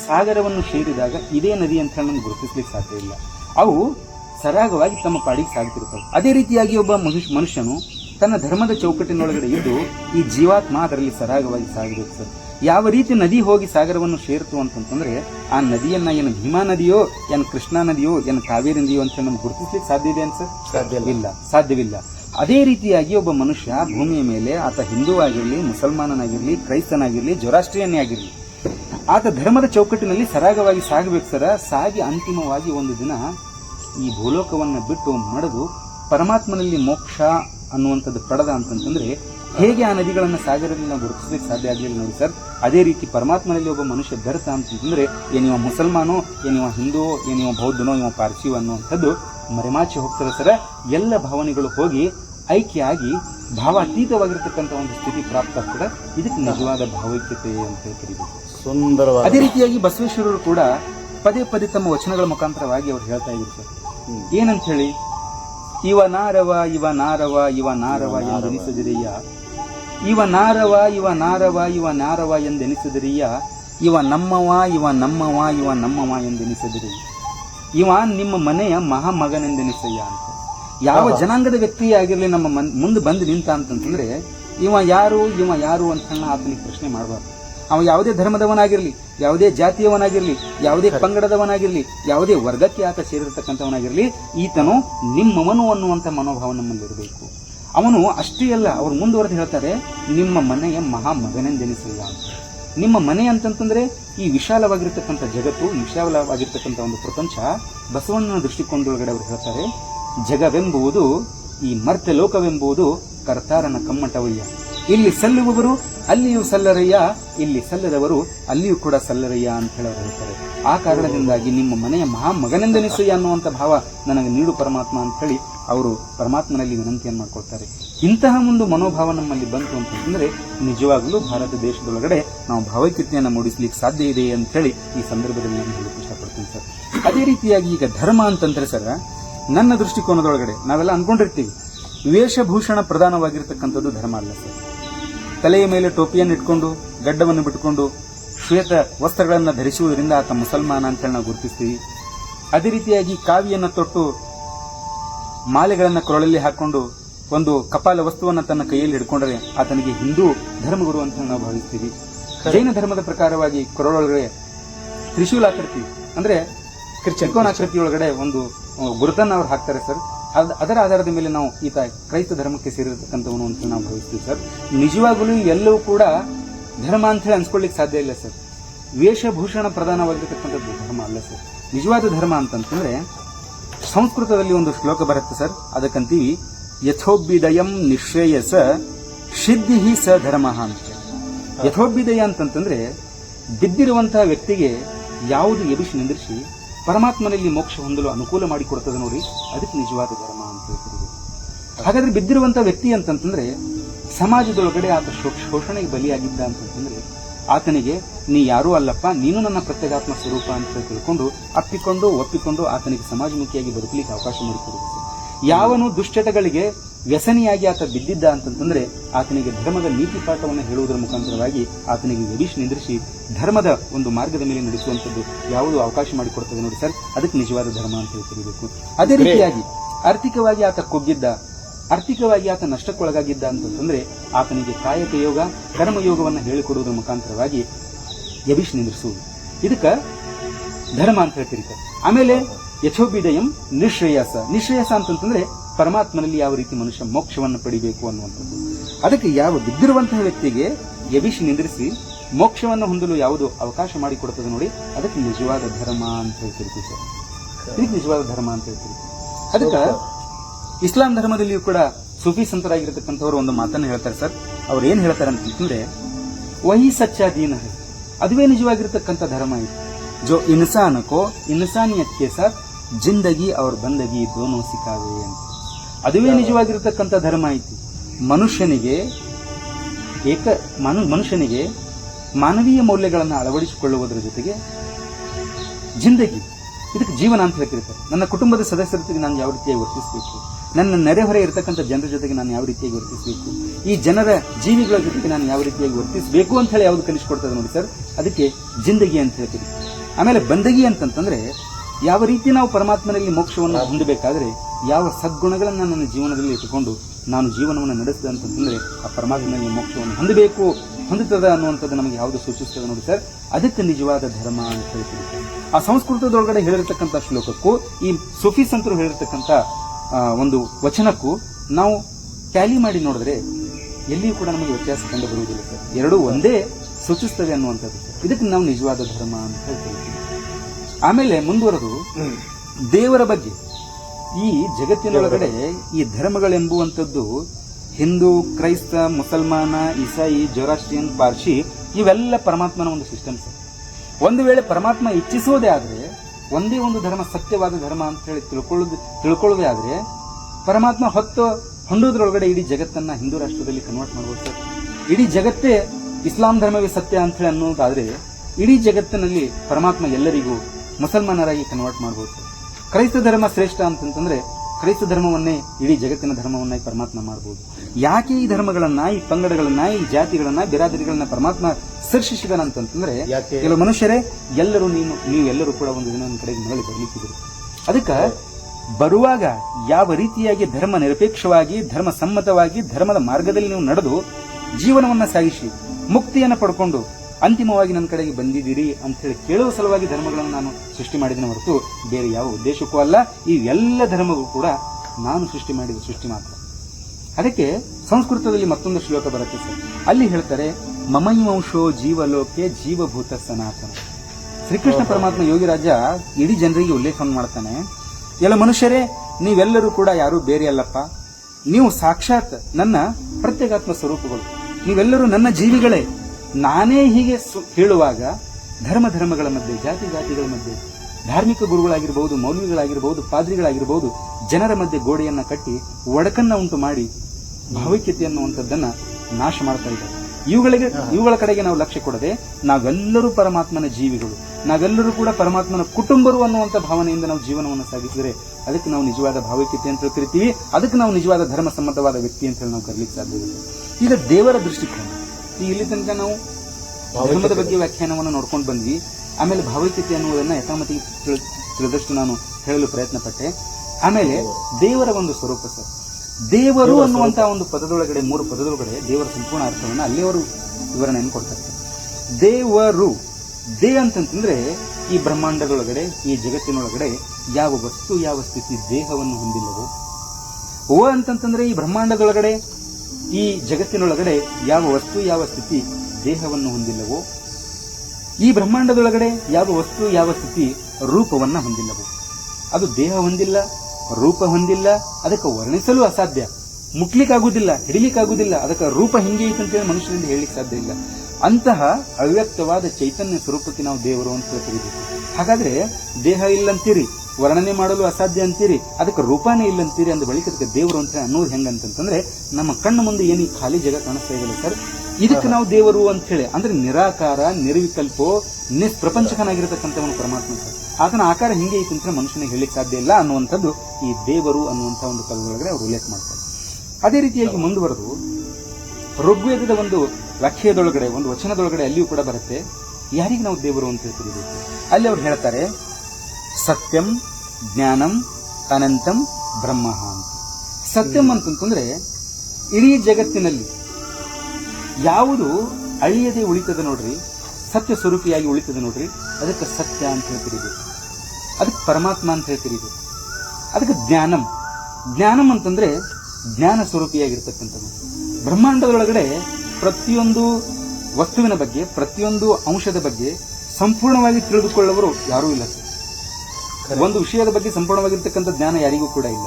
ಸಾಗರವನ್ನು ಸೇರಿದಾಗ ಇದೇ ನದಿ ಅಂತ ಹೇಳಿ ನಮ್ಗೆ ಗುರುತಿಸ್ಲಿಕ್ಕೆ ಸಾಧ್ಯ ಇಲ್ಲ. ಅವು ಸರಾಗವಾಗಿ ತಮ್ಮ ಪಾಡಿಗೆ ಸಾಗುತ್ತಿರ್ತವೆ ಅದೇ ರೀತಿಯಾಗಿ ಒಬ್ಬ ಮನುಷ್ಯ ಮನುಷ್ಯನು ತನ್ನ ಧರ್ಮದ ಚೌಕಟ್ಟಿನೊಳಗಡೆ ಇದ್ದು ಈ ಜೀವಾತ್ಮ ಅದರಲ್ಲಿ ಸರಾಗವಾಗಿ ಸಾಗಬೇಕು ಸರ್. ಯಾವ ರೀತಿ ನದಿ ಹೋಗಿ ಸಾಗರವನ್ನು ಸೇರ್ತು ಅಂತಂತಂದ್ರೆ ಆ ನದಿಯನ್ನ ಏನು ಭೀಮಾ ನದಿಯೋ ಏನು ಕೃಷ್ಣಾ ನದಿಯೋ ಏನು ಕಾವೇರಿ ನದಿಯೋ ಅಂತ ನಮ್ಗೆ ಗುರುತಿಸ್ಲಿಕ್ಕೆ ಸಾಧ್ಯ ಇದೆ ಸರ್? ಸಾಧ್ಯವಿಲ್ಲ ಸಾಧ್ಯವಿಲ್ಲ. ಅದೇ ರೀತಿಯಾಗಿ ಒಬ್ಬ ಮನುಷ್ಯ ಭೂಮಿಯ ಮೇಲೆ ಆತ ಹಿಂದೂ ಆಗಿರಲಿ ಮುಸಲ್ಮಾನನಾಗಿರಲಿ ಕ್ರೈಸ್ತನಾಗಿರಲಿ ಜೊರಾಸ್ಟ್ರಿಯನ್ನೇ ಆಗಿರಲಿ ಆತ ಧರ್ಮದ ಚೌಕಟ್ಟಿನಲ್ಲಿ ಸರಾಗವಾಗಿ ಸಾಗಬೇಕು ಸರ. ಸಾಗಿ ಅಂತಿಮವಾಗಿ ಒಂದು ದಿನ ಈ ಭೂಲೋಕವನ್ನು ಬಿಟ್ಟು ಮಡದು ಪರಮಾತ್ಮನಲ್ಲಿ ಮೋಕ್ಷ ಅನ್ನುವಂಥದ್ದು ಪಡೆದ ಅಂತಂತಂದ್ರೆ ಹೇಗೆ ಆ ನದಿಗಳನ್ನು ಸಾಗರದಲ್ಲಿ ನಾವು ಗುರುತಿಸಲಿಕ್ಕೆ ಸಾಧ್ಯ ಆಗಲಿಲ್ಲ ನೋಡಿ ಸರ್. ಅದೇ ರೀತಿ ಪರಮಾತ್ಮನಲ್ಲಿ ಒಬ್ಬ ಮನುಷ್ಯ ಬೆರೆತ ಅಂತಂತಂದ್ರೆ ಏನಿವ ಮುಸಲ್ಮಾನೋ ಏನಿವ ಹಿಂದೂ ಏನಿವ ಬೌದ್ಧನೋ ಇವ ಪಾರ್ಸಿಯೋ ಅನ್ನುವಂಥದ್ದು ಮರೆಮಾಚಿ ಹೋಗ್ತಾರೆ ಸರ. ಎಲ್ಲ ಭಾವನೆಗಳು ಹೋಗಿ ಐಕ್ಯ ಆಗಿ ಭಾವಾತೀತವಾಗಿರ್ತಕ್ಕಂಥ ಒಂದು ಸ್ಥಿತಿ ಪ್ರಾಪ್ತ ಆಗ್ತದೆ. ಇದಕ್ಕೆ ನಿಜವಾದ ಭಾವೈಕ್ಯತೆ ಅಂತ ಹೇಳ್ತೀವಿ ಕರೀಬೇಕು ಸುಂದರವಾದ. ಅದೇ ರೀತಿಯಾಗಿ ಬಸವೇಶ್ವರರು ಕೂಡ ಪದೇ ಪದೇ ತಮ್ಮ ವಚನಗಳ ಮುಖಾಂತರವಾಗಿ ಅವ್ರು ಹೇಳ್ತಾ ಇದ್ರು ಸರ್. ಏನಂತ ಹೇಳಿ ಇವ ನಾರವ ಇವ ನಾರವ ಇವ ನಾರವ ಎಂದೆನಿಸಿದಿರಿಯ. ಇವ ನಾರವ ಇವ ನಾರವ ಇವ ನಾರವ ಎಂದೆನಿಸಿದಿರಿಯ. ಇವ ನಮ್ಮವ ಇವ ನಮ್ಮವ ಇವ ನಮ್ಮವ ಎಂದೆನಿಸಿದಿರಿ. ಇವ ನಿಮ್ಮ ಮನೆಯ ಮಹಾಮಗನೆಂದೆನಿಸಯ್ಯ ಅಂತ. ಯಾವ ಜನಾಂಗದ ವ್ಯಕ್ತಿಯೇ ಆಗಿರಲಿ ನಮ್ಮ ಮನ್ ಮುಂದೆ ಬಂದು ನಿಂತ ಅಂತಂತಂದ್ರೆ ಇವ ಯಾರು ಇವ ಯಾರು ಅಂತ ಆತನಿಗೆ ಪ್ರಶ್ನೆ ಮಾಡಬಾರ್ದು. ಅವ ಯಾವುದೇ ಧರ್ಮದವನಾಗಿರ್ಲಿ ಯಾವುದೇ ಜಾತಿಯವನಾಗಿರ್ಲಿ ಯಾವುದೇ ಪಂಗಡದವನಾಗಿರ್ಲಿ ಯಾವುದೇ ವರ್ಗಕ್ಕೆ ಆತ ಸೇರಿರ್ತಕ್ಕಂಥವನಾಗಿರ್ಲಿ ಈತನು ನಿಮ್ಮವನು ಅನ್ನುವಂಥ ಮನೋಭಾವ ನಮ್ಮಲ್ಲಿರಬೇಕು ಅವನು ಅಷ್ಟೇ ಅಲ್ಲ ಅವ್ರು ಮುಂದುವರೆದು ಹೇಳ್ತಾರೆ ನಿಮ್ಮ ಮನೆಯ ಮಹಾ ಮಗನೆಂದೆನಿಸಲ್ಲ ನಿಮ್ಮ ಮನೆ ಅಂತಂತಂದ್ರೆ ಈ ವಿಶಾಲವಾಗಿರ್ತಕ್ಕಂಥ ಜಗತ್ತು ವಿಶಾಲವಾಗಿರ್ತಕ್ಕಂಥ ಒಂದು ಪ್ರಪಂಚ ಬಸವಣ್ಣನ ದೃಷ್ಟಿಕೋನದೊಳಗಡೆ ಅವರು ಹೇಳ್ತಾರೆ ಜಗವೆಂಬುವುದು ಈ ಮರ್ತ್ಯ ಲೋಕವೆಂಬುದು ಕರ್ತಾರನ ಕಮ್ಮಟವಯ್ಯ ಇಲ್ಲಿ ಸಲ್ಲುವವರು, ಅಲ್ಲಿಯೂ ಸಲ್ಲರಯ್ಯ, ಇಲ್ಲಿ ಸಲ್ಲದವರು, ಅಲ್ಲಿಯೂ ಕೂಡ ಸಲ್ಲರಯ್ಯ ಅಂತ ಹೇಳಿ ಅವ್ರು ಆ ಕಾರಣದಿಂದಾಗಿ ನಿಮ್ಮ ಮನೆಯ ಮಹಾ ಮಗನೆಂದೆನಿಸಯ್ಯ ಅನ್ನುವಂಥ ಭಾವ ನನಗೆ ನೀಡು ಪರಮಾತ್ಮ ಅಂತ ಹೇಳಿ ಅವರು ಪರಮಾತ್ಮನಲ್ಲಿ ವಿನಂತಿಯನ್ನು ಮಾಡ್ಕೊಳ್ತಾರೆ. ಇಂತಹ ಒಂದು ಮನೋಭಾವ ನಮ್ಮಲ್ಲಿ ಬಂತು ಅಂತಂದ್ರೆ ನಿಜವಾಗಲೂ ಭಾರತ ದೇಶದೊಳಗಡೆ ನಾವು ಭಾವೈಕ್ಯತೆಯನ್ನು ಮೂಡಿಸ್ಲಿಕ್ಕೆ ಸಾಧ್ಯ ಇದೆ ಅಂತ ಹೇಳಿ ಈ ಸಂದರ್ಭದಲ್ಲಿ ನಾನು ಹೇಳಕ್ಕೆ ಇಷ್ಟಪಡ್ತೀನಿ ಸರ್. ಅದೇ ರೀತಿಯಾಗಿ ಈಗ ಧರ್ಮ ಅಂತಂದ್ರೆ ಸರ್, ನನ್ನ ದೃಷ್ಟಿಕೋನದೊಳಗಡೆ ನಾವೆಲ್ಲ ಅನ್ಕೊಂಡಿರ್ತೀವಿ. ವೇಷಭೂಷಣ ಪ್ರಧಾನವಾಗಿರ್ತಕ್ಕಂಥದ್ದು ಧರ್ಮ ಅಲ್ಲ ಸರ್. ತಲೆಯ ಮೇಲೆ ಟೋಪಿಯನ್ನು ಇಟ್ಕೊಂಡು ಗಡ್ಡವನ್ನು ಬಿಟ್ಕೊಂಡು ಶ್ವೇತ ವಸ್ತ್ರಗಳನ್ನು ಧರಿಸುವುದರಿಂದ ಆತ ಮುಸಲ್ಮಾನ ಅಂತ ಹೇಳಿ ನಾವು ಗುರುತಿಸ್ತೀವಿ. ಅದೇ ರೀತಿಯಾಗಿ ಕಾವಿಯನ್ನು ತೊಟ್ಟು ಮಾಲೆಗಳನ್ನು ಕೊರಳಲ್ಲಿ ಹಾಕೊಂಡು ಒಂದು ಕಪಾಲ ವಸ್ತುವನ್ನು ತನ್ನ ಕೈಯಲ್ಲಿ ಹಿಡ್ಕೊಂಡರೆ ಆತನಿಗೆ ಹಿಂದೂ ಧರ್ಮಗುರು ಅಂತ ನಾವು ಭಾವಿಸ್ತೀವಿ. ಜೈನ ಧರ್ಮದ ಪ್ರಕಾರವಾಗಿ ಕೊರಳೊಳಗಡೆ ತ್ರಿಶೂಲಾಕೃತಿ ಅಂದ್ರೆ ತ್ರಿಕೋನಾಕೃತಿ ಒಳಗಡೆ ಒಂದು ಗುರುತನ್ನು ಅವ್ರು ಹಾಕ್ತಾರೆ ಸರ್. ಅದರ ಆಧಾರದ ಮೇಲೆ ನಾವು ಈತ ಕ್ರೈಸ್ತ ಧರ್ಮಕ್ಕೆ ಸೇರಿರತಕ್ಕಂಥವನು ಅಂತ ನಾವು ಭಾವಿಸ್ತೀವಿ ಸರ್. ನಿಜವಾಗಲೂ ಎಲ್ಲವೂ ಕೂಡ ಧರ್ಮ ಅಂತ ಹೇಳಿ ಅನ್ಸ್ಕೊಳ್ಳಿಕ್ಕೆ ಸಾಧ್ಯ ಇಲ್ಲ ಸರ್. ವೇಷಭೂಷಣ ಪ್ರಧಾನವಾಗಿರ್ತಕ್ಕಂಥದ್ದು ಧರ್ಮ ಅಲ್ಲ ಸರ್. ನಿಜವಾದ ಧರ್ಮ ಅಂತಂತಂದ್ರೆ ಸಂಸ್ಕೃತದಲ್ಲಿ ಒಂದು ಶ್ಲೋಕ ಬರುತ್ತೆ ಸರ್. ಅದಕ್ಕಂತೀವಿ, ಯಥೋಬ್ಬಿದಯಂ ನಿಶ್ರೇಯಸ ಸಿದ್ಧಿ ಸ ಧರ್ಮ ಅಂತ. ಯಥೋಬ್ಬಿದಯ ಅಂತಂತಂದ್ರೆ ಬಿದ್ದಿರುವಂತಹ ವ್ಯಕ್ತಿಗೆ ಯಾವುದು ಎಬಿಸಿ ನಿಂದಿರಿಸಿ ಪರಮಾತ್ಮನಲ್ಲಿ ಮೋಕ್ಷ ಹೊಂದಲು ಅನುಕೂಲ ಮಾಡಿಕೊಡ್ತದೆ ನೋಡಿ, ಅದಕ್ಕೆ ನಿಜವಾದ ಧರ್ಮ ಅಂತ ಹೇಳ್ತಿದ್ದೀವಿ. ಹಾಗಾದ್ರೆ ಬಿದ್ದಿರುವಂತ ವ್ಯಕ್ತಿ ಅಂತಂತಂದ್ರೆ, ಸಮಾಜದೊಳಗಡೆ ಆತ ಶೋಷಣೆಗೆ ಬಲಿಯಾಗಿದ್ದ ಅಂತಂತಂದ್ರೆ, ಆತನಿಗೆ, ನೀ ಯಾರೂ ಅಲ್ಲಪ್ಪ, ನೀನು ನನ್ನ ಪ್ರತ್ಯೇಗಾತ್ಮ ಸ್ವರೂಪ ಅಂತ ತಿಳ್ಕೊಂಡು, ಅಪ್ಪಿಕೊಂಡು, ಒಪ್ಪಿಕೊಂಡು ಆತನಿಗೆ ಸಮಾಜಮುಖಿಯಾಗಿ ಬದುಕಲಿಕ್ಕೆ ಅವಕಾಶ ಮಾಡಿಕೊಡಬೇಕು ಯಾವನು ದುಶ್ಚಟಗಳಿಗೆ ವ್ಯಸನಿಯಾಗಿ ಆತ ಬಿದ್ದಿದ್ದ ಅಂತಂತಂದ್ರೆ ಆತನಿಗೆ ಧರ್ಮದ ನೀತಿ ಪಾಠವನ್ನು ಹೇಳುವುದರ ಮುಖಾಂತರವಾಗಿ ಆತನಿಗೆ ಯದೀಶ್ ನಿಂದ್ರಿಸಿ ಧರ್ಮದ ಒಂದು ಮಾರ್ಗದ ಮೇಲೆ ನಡೆಸುವಂತದ್ದು ಯಾವುದು ಅವಕಾಶ ಮಾಡಿಕೊಡ್ತದೆ ನೋಡಿ ಸರ್. ಅದಕ್ಕೆ ನಿಜವಾದ ಧರ್ಮ ಅಂತ ಹೇಳಿ ತಿಳಿಬೇಕು. ಅದೇ ರೀತಿಯಾಗಿ ಆರ್ಥಿಕವಾಗಿ ಆತ ಕುಗ್ಗಿದ್ದ ಆರ್ಥಿಕವಾಗಿ ಆತ ನಷ್ಟಕ್ಕೊಳಗಾಗಿದ್ದ ಅಂತಂದ್ರೆ ಆತನಿಗೆ ಕಾಯಕ ಯೋಗ ಕರ್ಮಯೋಗವನ್ನು ಹೇಳಿಕೊಡುವುದರ ಮುಖಾಂತರವಾಗಿ ಯಭಿಷ್ ನಿಂದ್ರಿಸುವುದು. ಇದಕ್ಕ ಧರ್ಮ ಅಂತ ಹೇಳ್ತೀರಿ ಸರ್. ಆಮೇಲೆ ಯಥೋಬಿದಯಂ ನಿಶ್ರೇಯಸ. ನಿಶ್ರೇಯಸ ಅಂತಂತಂದ್ರೆ ಪರಮಾತ್ಮನಲ್ಲಿ ಯಾವ ರೀತಿ ಮನುಷ್ಯ ಮೋಕ್ಷವನ್ನು ಪಡಿಬೇಕು ಅನ್ನುವಂಥದ್ದು. ಅದಕ್ಕೆ ಯಾವ ಬಿದ್ದಿರುವಂತಹ ವ್ಯಕ್ತಿಗೆ ಯಭಿಷ್ ನಿಂದಿರಿಸಿ ಮೋಕ್ಷವನ್ನು ಹೊಂದಲು ಯಾವುದು ಅವಕಾಶ ಮಾಡಿಕೊಡ್ತದೆ ನೋಡಿ, ಅದಕ್ಕೆ ನಿಜವಾದ ಧರ್ಮ ಅಂತ ಹೇಳ್ತಿರ್ತೀವಿ ಸರ್. ಇದಕ್ಕೆ ನಿಜವಾದ ಧರ್ಮ ಅಂತ ಹೇಳ್ತೀವಿ ಅದಕ್ಕೆ ಇಸ್ಲಾಂ ಧರ್ಮದಲ್ಲಿಯೂ ಕೂಡ ಸೂಫಿ ಸಂತರಾಗಿರ್ತಕ್ಕಂಥವ್ರು ಒಂದು ಮಾತನ್ನು ಹೇಳ್ತಾರೆ ಸರ್. ಅವ್ರು ಏನ್ ಹೇಳ್ತಾರೆ ಅಂತಂದ್ರೆ, ವಹಿ ಸಚ್ಚಾ ದೀನ. ಅದುವೇ ನಿಜವಾಗಿರ್ತಕ್ಕಂಥ ಧರ್ಮ ಇದು. ಜೋ ಇನ್ಸಾನಕೋ, ಇನ್ಸಾನಿಯತ್ಗೆ ಸರ್, ಜಿಂದಗಿ ಅವ್ರ ಬಂದಗಿ ದೋನೋ ಸಿಕ್ಕಾವೆ ಅಂತ. ಅದುವೇ ನಿಜವಾಗಿರತಕ್ಕಂಥ ಧರ್ಮ ಐತಿ. ಮನುಷ್ಯನಿಗೆ ಏಕ, ಮನು, ಮನುಷ್ಯನಿಗೆ ಮಾನವೀಯ ಮೌಲ್ಯಗಳನ್ನು ಅಳವಡಿಸಿಕೊಳ್ಳುವುದರ ಜೊತೆಗೆ ಜಿಂದಗಿ. ಇದಕ್ಕೆ ಜೀವನ ಅಂತ ಹೇಳ್ತಿರ್ತಾರೆ. ನನ್ನ ಕುಟುಂಬದ ಸದಸ್ಯರ ಜೊತೆಗೆ ನಾನು ಯಾವ ರೀತಿಯಾಗಿ ವರ್ತಿಸಬೇಕು? ನನ್ನ ನೆರೆಹೊರೆ ಇರತಕ್ಕಂಥ ಜನರ ಜೊತೆಗೆ ನಾನು ಯಾವ ರೀತಿಯಾಗಿ ವರ್ತಿಸಬೇಕು? ಈ ಜನರ ಜೀವಿಗಳ ಜೊತೆಗೆ ನಾನು ಯಾವ ರೀತಿಯಾಗಿ ವರ್ತಿಸಬೇಕು ಅಂತ ಹೇಳಿ ಯಾವುದು ಕಲಿಸ್ಕೊಡ್ತದೆ ನೋಡಿ ಸರ್? ಅದಕ್ಕೆ ಜಿಂದಗಿ ಅಂತ ಹೇಳ್ತೀವಿ. ಆಮೇಲೆ ಬಂದಗಿ ಅಂತಂತಂದ್ರೆ ಯಾವ ರೀತಿ ನಾವು ಪರಮಾತ್ಮನಲ್ಲಿ ಮೋಕ್ಷವನ್ನು ಹೊಂದಬೇಕಾದ್ರೆ ಯಾವ ಸದ್ಗುಣಗಳನ್ನು ನನ್ನ ಜೀವನದಲ್ಲಿ ಇಟ್ಟುಕೊಂಡು ನಾನು ಜೀವನವನ್ನು ನಡೆಸಿದೆ ಅಂತಂತಂದ್ರೆ ಆ ಪರಮಾತ್ಮನಲ್ಲಿ ಮೋಕ್ಷವನ್ನು ಹೊಂದಬೇಕು ಹೊಂದುತ್ತದೆ ಅನ್ನುವಂಥದ್ದು ನಮಗೆ ಯಾವುದು ಸೂಚಿಸ್ತದೆ ನೋಡಿ ಸರ್. ಅದಕ್ಕೆ ನಿಜವಾದ ಧರ್ಮ ಅಂತ ಹೇಳ್ತೀವಿ ಆ ಸಂಸ್ಕೃತದೊಳಗಡೆ ಹೇಳಿರ್ತಕ್ಕಂಥ ಶ್ಲೋಕಕ್ಕೂ ಈ ಸುಫಿ ಸಂತರು ಹೇಳಿರ್ತಕ್ಕಂಥ ಒಂದು ವಚನಕ್ಕೂ ನಾವು ಟ್ಯಾಲಿ ಮಾಡಿ ನೋಡಿದ್ರೆ ಎಲ್ಲಿಯೂ ಕೂಡ ನಮಗೆ ವ್ಯತ್ಯಾಸ ಕಂಡು ಬರುವುದಿಲ್ಲ ಸರ್. ಎರಡೂ ಒಂದೇ ಸೂಚಿಸ್ತವೆ ಅನ್ನುವಂಥದ್ದು ಇದಕ್ಕೆ ನಾವು ನಿಜವಾದ ಧರ್ಮ ಅಂತ ಹೇಳ್ತೀವಿ ಆಮೇಲೆ ಮುಂದುವರೆದು ದೇವರ ಬಗ್ಗೆ. ಈ ಜಗತ್ತಿನೊಳಗಡೆ ಈ ಧರ್ಮಗಳೆಂಬುವಂಥದ್ದು ಹಿಂದೂ, ಕ್ರೈಸ್ತ, ಮುಸಲ್ಮಾನ, ಇಸಾಯಿ ಜೊರಾಸ್ಟ್ರಿಯನ್ ಪಾರ್ಸಿ ಇವೆಲ್ಲ ಪರಮಾತ್ಮನ ಒಂದು ಸಿಸ್ಟಮ್ಸ್ ಒಂದು ವೇಳೆ ಪರಮಾತ್ಮ ಇಚ್ಛಿಸೋದೇ ಆದರೆ, ಒಂದೇ ಒಂದು ಧರ್ಮ ಸತ್ಯವಾದ ಧರ್ಮ ಅಂತ ಹೇಳಿ ತಿಳ್ಕೊಳ್ಳೋದು, ತಿಳ್ಕೊಳ್ಳೋದೇ ಆದರೆ, ಪರಮಾತ್ಮ ಹೊತ್ತು ಹೊಂಡೋದ್ರೊಳಗಡೆ ಇಡೀ ಜಗತ್ತನ್ನ ಹಿಂದೂ ರಾಷ್ಟ್ರದಲ್ಲಿ ಕನ್ವರ್ಟ್ ಮಾಡ್ಬೋದು ಸರ್. ಇಡೀ ಜಗತ್ತೇ ಇಸ್ಲಾಂ ಧರ್ಮವೇ ಸತ್ಯ ಅಂತ ಹೇಳಿ ಅನ್ನೋದಾದ್ರೆ, ಇಡೀ ಜಗತ್ತಿನಲ್ಲಿ ಪರಮಾತ್ಮ ಎಲ್ಲರಿಗೂ ಮುಸಲ್ಮಾನರಾಗಿ ಕನ್ವರ್ಟ್ ಮಾಡ್ಬೋದು ಸರ್. ಕ್ರೈಸ್ತ ಧರ್ಮ ಶ್ರೇಷ್ಠ ಅಂತಂತಂದ್ರೆ ಕ್ರೈಸ್ತ ಧರ್ಮವನ್ನೇ ಇಡೀ ಜಗತ್ತಿನ ಧರ್ಮವನ್ನೇ ಈ ಪರಮಾತ್ಮ ಮಾಡಬಹುದು ಯಾಕೆ ಈ ಧರ್ಮಗಳನ್ನ ಈ ಪಂಗಡಗಳನ್ನ ಈ ಜಾತಿಗಳನ್ನ ಬಿರಾದರಿಗಳನ್ನ ಪರಮಾತ್ಮ ಸೃಷ್ಟಿಸಿದನಂತಂದ್ರೆ ಅಂತಂತಂದ್ರೆ ಕೆಲವು ಮನುಷ್ಯರೇ ಎಲ್ಲರೂ ನೀನು ನೀವು ಎಲ್ಲರೂ ಕೂಡ ಒಂದು ದಿನ ಕಡೆಗೆ ಮರಳಿ ಬರಲಿಕ್ಕಿದ್ರು. ಅದಕ್ಕೆ ಬರುವಾಗ ಯಾವ ರೀತಿಯಾಗಿ ಧರ್ಮ ನಿರಪೇಕ್ಷವಾಗಿ ಧರ್ಮ ಸಮ್ಮತವಾಗಿ ಧರ್ಮದ ಮಾರ್ಗದಲ್ಲಿ ನೀವು ನಡೆದು ಜೀವನವನ್ನ ಸಾಗಿಸಿ ಮುಕ್ತಿಯನ್ನ ಪಡ್ಕೊಂಡು ಅಂತಿಮವಾಗಿ ನನ್ನ ಕಡೆಗೆ ಬಂದಿದ್ದೀರಿ ಅಂತ ಹೇಳಿ ಕೇಳುವ ಸಲುವಾಗಿ ಧರ್ಮಗಳನ್ನು ನಾನು ಸೃಷ್ಟಿ ಮಾಡಿದ್ದೇನೆ ಹೊರತು ಬೇರೆ ಯಾವ ಉದ್ದೇಶಕ್ಕೂ ಅಲ್ಲ. ಈ ಎಲ್ಲ ಧರ್ಮಗೂ ಕೂಡ ನಾನು ಸೃಷ್ಟಿ ಮಾಡಿದ ಸೃಷ್ಟಿ ಮಾತ್ರ. ಅದಕ್ಕೆ ಸಂಸ್ಕೃತದಲ್ಲಿ ಮತ್ತೊಂದು ಶ್ಲೋಕ ಬರುತ್ತೆ ಸರ್. ಅಲ್ಲಿ ಹೇಳ್ತಾರೆ ಮಮೈವಂಶೋ ಜೀವಲೋಕೆ ಜೀವಭೂತ ಸನಾತನ. ಶ್ರೀಕೃಷ್ಣ ಪರಮಾತ್ಮ ಯೋಗಿರಾಜ ಇಡೀ ಜನರಿಗೆ ಉಲ್ಲೇಖವನ್ನು ಮಾಡ್ತಾನೆ. ಎಲ್ಲ ಮನುಷ್ಯರೇ ನೀವೆಲ್ಲರೂ ಕೂಡ ಯಾರೂ ಬೇರೆ ಅಲ್ಲಪ್ಪ. ನೀವು ಸಾಕ್ಷಾತ್ ನನ್ನ ಪ್ರತ್ಯೇಕಾತ್ಮ ಸ್ವರೂಪಗಳು. ನೀವೆಲ್ಲರೂ ನನ್ನ ಜೀವಿಗಳೇ. ನಾನೇ ಹೀಗೆ ಸು- ಹೇಳುವಾಗ ಧರ್ಮ ಧರ್ಮಗಳ ಮಧ್ಯೆ ಜಾತಿ ಜಾತಿಗಳ ಮಧ್ಯೆ ಧಾರ್ಮಿಕ ಗುರುಗಳಾಗಿರಬಹುದು ಮೌಲ್ವಿಗಳಾಗಿರಬಹುದು ಪಾದ್ರಿಗಳಾಗಿರಬಹುದು ಜನರ ಮಧ್ಯೆ ಗೋಡೆಯನ್ನ ಕಟ್ಟಿ ಒಡಕನ್ನ ಉಂಟು ಮಾಡಿ ಭಾವೈಕ್ಯತೆ ಅನ್ನುವಂಥದ್ದನ್ನ ನಾಶ ಮಾಡ್ತಾ ಇದ್ದಾರೆ. ಇವುಗಳಿಗೆ ಇವುಗಳ ಕಡೆಗೆ ನಾವು ಲಕ್ಷ್ಯ ಕೊಡದೆ ನಾವೆಲ್ಲರೂ ಪರಮಾತ್ಮನ ಜೀವಿಗಳು. ನಾವೆಲ್ಲರೂ ಕೂಡ ಪರಮಾತ್ಮನ ಕುಟುಂಬರು ಅನ್ನುವಂಥ ಭಾವನೆಯಿಂದ ನಾವು ಜೀವನವನ್ನು ಸಾಗಿಸಿದರೆ ಅದಕ್ಕೆ ನಾವು ನಿಜವಾದ ಭಾವೈಕ್ಯತೆ ಅಂತ ಕರಿತೀವಿ ಅದಕ್ಕೆ ನಾವು ನಿಜವಾದ ಧರ್ಮ ಸಮ್ಮತವಾದ ವ್ಯಕ್ತಿ ಅಂತ ಹೇಳಿ ನಾವು ಕರೀಲಿಕ್ಕೆ ಸಾಧ್ಯವಿಲ್ಲ. ಈಗ ದೇವರ ದೃಷ್ಟಿಕೋನ. ಇಲ್ಲಿ ತನಕ ನಾವು ಧರ್ಮದ ಬಗ್ಗೆ ವ್ಯಾಖ್ಯಾನವನ್ನು ನೋಡ್ಕೊಂಡು ಬಂದ್ವಿ. ಆಮೇಲೆ ಭಾವೈಕ್ಯತೆ ಅನ್ನುವುದನ್ನ ಯಥಾಮತಿಗೆ ತಿಳ್- ತಿಳಿದಷ್ಟು ನಾನು ಹೇಳಲು ಪ್ರಯತ್ನ ಪಟ್ಟೆ ಆಮೇಲೆ ದೇವರ ಒಂದು ಸ್ವರೂಪ ಸರ್. ದೇವರು ಅನ್ನುವಂತಹ ಒಂದು ಪದದೊಳಗಡೆ ಮೂರು ಪದದೊಳಗಡೆ ದೇವರ ಸಂಪೂರ್ಣ ಅರ್ಥವನ್ನು ಅಲ್ಲಿಯವರು ವಿವರಣೆಯನ್ನು ಕೊಡ್ತಾರೆ. ದೇವರು ದೇ ಅಂತಂತಂದ್ರೆ ಈ ಬ್ರಹ್ಮಾಂಡದೊಳಗಡೆ ಈ ಜಗತ್ತಿನೊಳಗಡೆ ಯಾವ ವಸ್ತು ಯಾವ ಸ್ಥಿತಿ ದೇಹವನ್ನು ಹೊಂದಿಲ್ಲವೋ. ಓ ಅಂತಂತಂದ್ರೆ ಈ ಬ್ರಹ್ಮಾಂಡದೊಳಗಡೆ ಈ ಜಗತ್ತಿನೊಳಗಡೆ ಯಾವ ವಸ್ತು, ಯಾವ ಸ್ಥಿತಿ ದೇಹವನ್ನು ಹೊಂದಿಲ್ಲವೋ, ಈ ಬ್ರಹ್ಮಾಂಡದೊಳಗಡೆ ಯಾವ ವಸ್ತು, ಯಾವ ಸ್ಥಿತಿ ರೂಪವನ್ನು ಹೊಂದಿಲ್ಲವೋ, ಅದು ದೇಹ ಹೊಂದಿಲ್ಲ, ರೂಪ ಹೊಂದಿಲ್ಲ, ಅದಕ್ಕೆ ವರ್ಣಿಸಲು ಅಸಾಧ್ಯ. ಮುಟ್ಲಿಕ್ಕಾಗುವುದಿಲ್ಲ ಹಿಡಿಲಿಕ್ಕಾಗುವುದಿಲ್ಲ, ಅದಕ್ಕೆ ರೂಪ ಹಿಂಗೆ ಐತಂತೇಳಿ ಮನುಷ್ಯನಿಂದ ಹೇಳಲಿಕ್ಕೆ ಸಾಧ್ಯ ಇಲ್ಲ. ಅಂತಹ ಅವ್ಯಕ್ತವಾದ ಚೈತನ್ಯ ಸ್ವರೂಪಕ್ಕೆ ನಾವು ದೇವರು ಅಂತ ತಿಳಿದಿದ್ದೀವಿ. ಹಾಗಾದ್ರೆ ದೇಹ ಇಲ್ಲಂತೀರಿ. ವರ್ಣನೆ ಮಾಡಲು ಅಸಾಧ್ಯ ಅಂತೀರಿ? ಅದಕ್ಕೆ ರೂಪಾನೇ ಇಲ್ಲ ಅಂತೀರಿ ಅಂದ ಬಳಿಕ ಅದಕ್ಕೆ ದೇವರು ಅಂತ ಅನ್ನೋದು ಹೆಂಗಂತಂತಂದ್ರೆ ನಮ್ಮ ಕಣ್ಣು ಮುಂದೆ ಏನು ಈ ಖಾಲಿ ಜಗ ಕಾಣಿಸ್ತಾ ಇದೆ ಸರ್? ಇದಕ್ಕೆ ನಾವು ದೇವರು ಅಂತ ಹೇಳಿ ಅಂದ್ರೆ ನಿರಾಕಾರ ನಿರ್ವಿಕಲ್ಪೋ ನಿಷ್ಪ್ರಪಂಚಕನಾಗಿರತಕ್ಕಂಥವನು ಪರಮಾತ್ಮ ಸರ್. ಆತನ ಆಕಾರ ಹಿಂಗೆ ಐತಿ ಅಂತ ಮನುಷ್ಯನಿಗೆ ಹೇಳಿಕ್ ಸಾಧ್ಯ ಇಲ್ಲ ಅನ್ನುವಂಥದ್ದು ಈ ದೇವರು ಅನ್ನುವಂಥ ಒಂದು ಪದದೊಳಗಡೆ ಅವರು ಉಲ್ಲೇಖ ಮಾಡ್ತಾರೆ. ಅದೇ ರೀತಿಯಾಗಿ ಮುಂದುವರೆದು ಋಗ್ವೇದದ ಒಂದು ವ್ಯಾಖ್ಯೆಯದೊಳಗಡೆ ಒಂದು ವಚನದೊಳಗಡೆ ಅಲ್ಲಿಯೂ ಕೂಡ ಬರುತ್ತೆ ಯಾರಿಗೆ ನಾವು ದೇವರು ಅಂತ ತಿಳ್ಕೊಬೇಕು ಅಲ್ಲಿ ಅವ್ರು ಹೇಳ್ತಾರೆ ಸತ್ಯಂ, ಜ್ಞಾನಂ, ಅನಂತಂ ಬ್ರಹ್ಮ ಅಂತ ಸತ್ಯಂ ಅಂತಂತಂದ್ರೆ ಇಡೀ ಜಗತ್ತಿನಲ್ಲಿ ಯಾವುದು ಅಳಿಯದೆ ಉಳಿತದೆ ನೋಡ್ರಿ, ಸತ್ಯ ಸ್ವರೂಪಿಯಾಗಿ ಉಳಿತದೆ ನೋಡ್ರಿ, ಅದಕ್ಕೆ ಸತ್ಯ ಅಂತ ಹೇಳ್ತಿರಿಬೇಕು ಅದಕ್ಕೆ ಪರಮಾತ್ಮ ಅಂತ ಹೇಳ್ತಿರಿಬೇಕು ಅದಕ್ಕೆ ಜ್ಞಾನಂ. ಜ್ಞಾನಂ ಅಂತಂದ್ರೆ ಜ್ಞಾನ ಸ್ವರೂಪಿಯಾಗಿರ್ತಕ್ಕಂಥದ್ದು. ಬ್ರಹ್ಮಾಂಡದೊಳಗಡೆ ಪ್ರತಿಯೊಂದು ವಸ್ತುವಿನ ಬಗ್ಗೆ, ಪ್ರತಿಯೊಂದು ಅಂಶದ ಬಗ್ಗೆ ಸಂಪೂರ್ಣವಾಗಿ ತಿಳಿದುಕೊಳ್ಳವರು ಯಾರೂ ಇಲ್ಲ ಸರ್. ಒಂದು ವಿಷಯದ ಬಗ್ಗೆ ಸಂಪೂರ್ಣವಾಗಿರ್ತಕ್ಕಂಥ ಜ್ಞಾನ ಯಾರಿಗೂ ಕೂಡ ಇಲ್ಲ.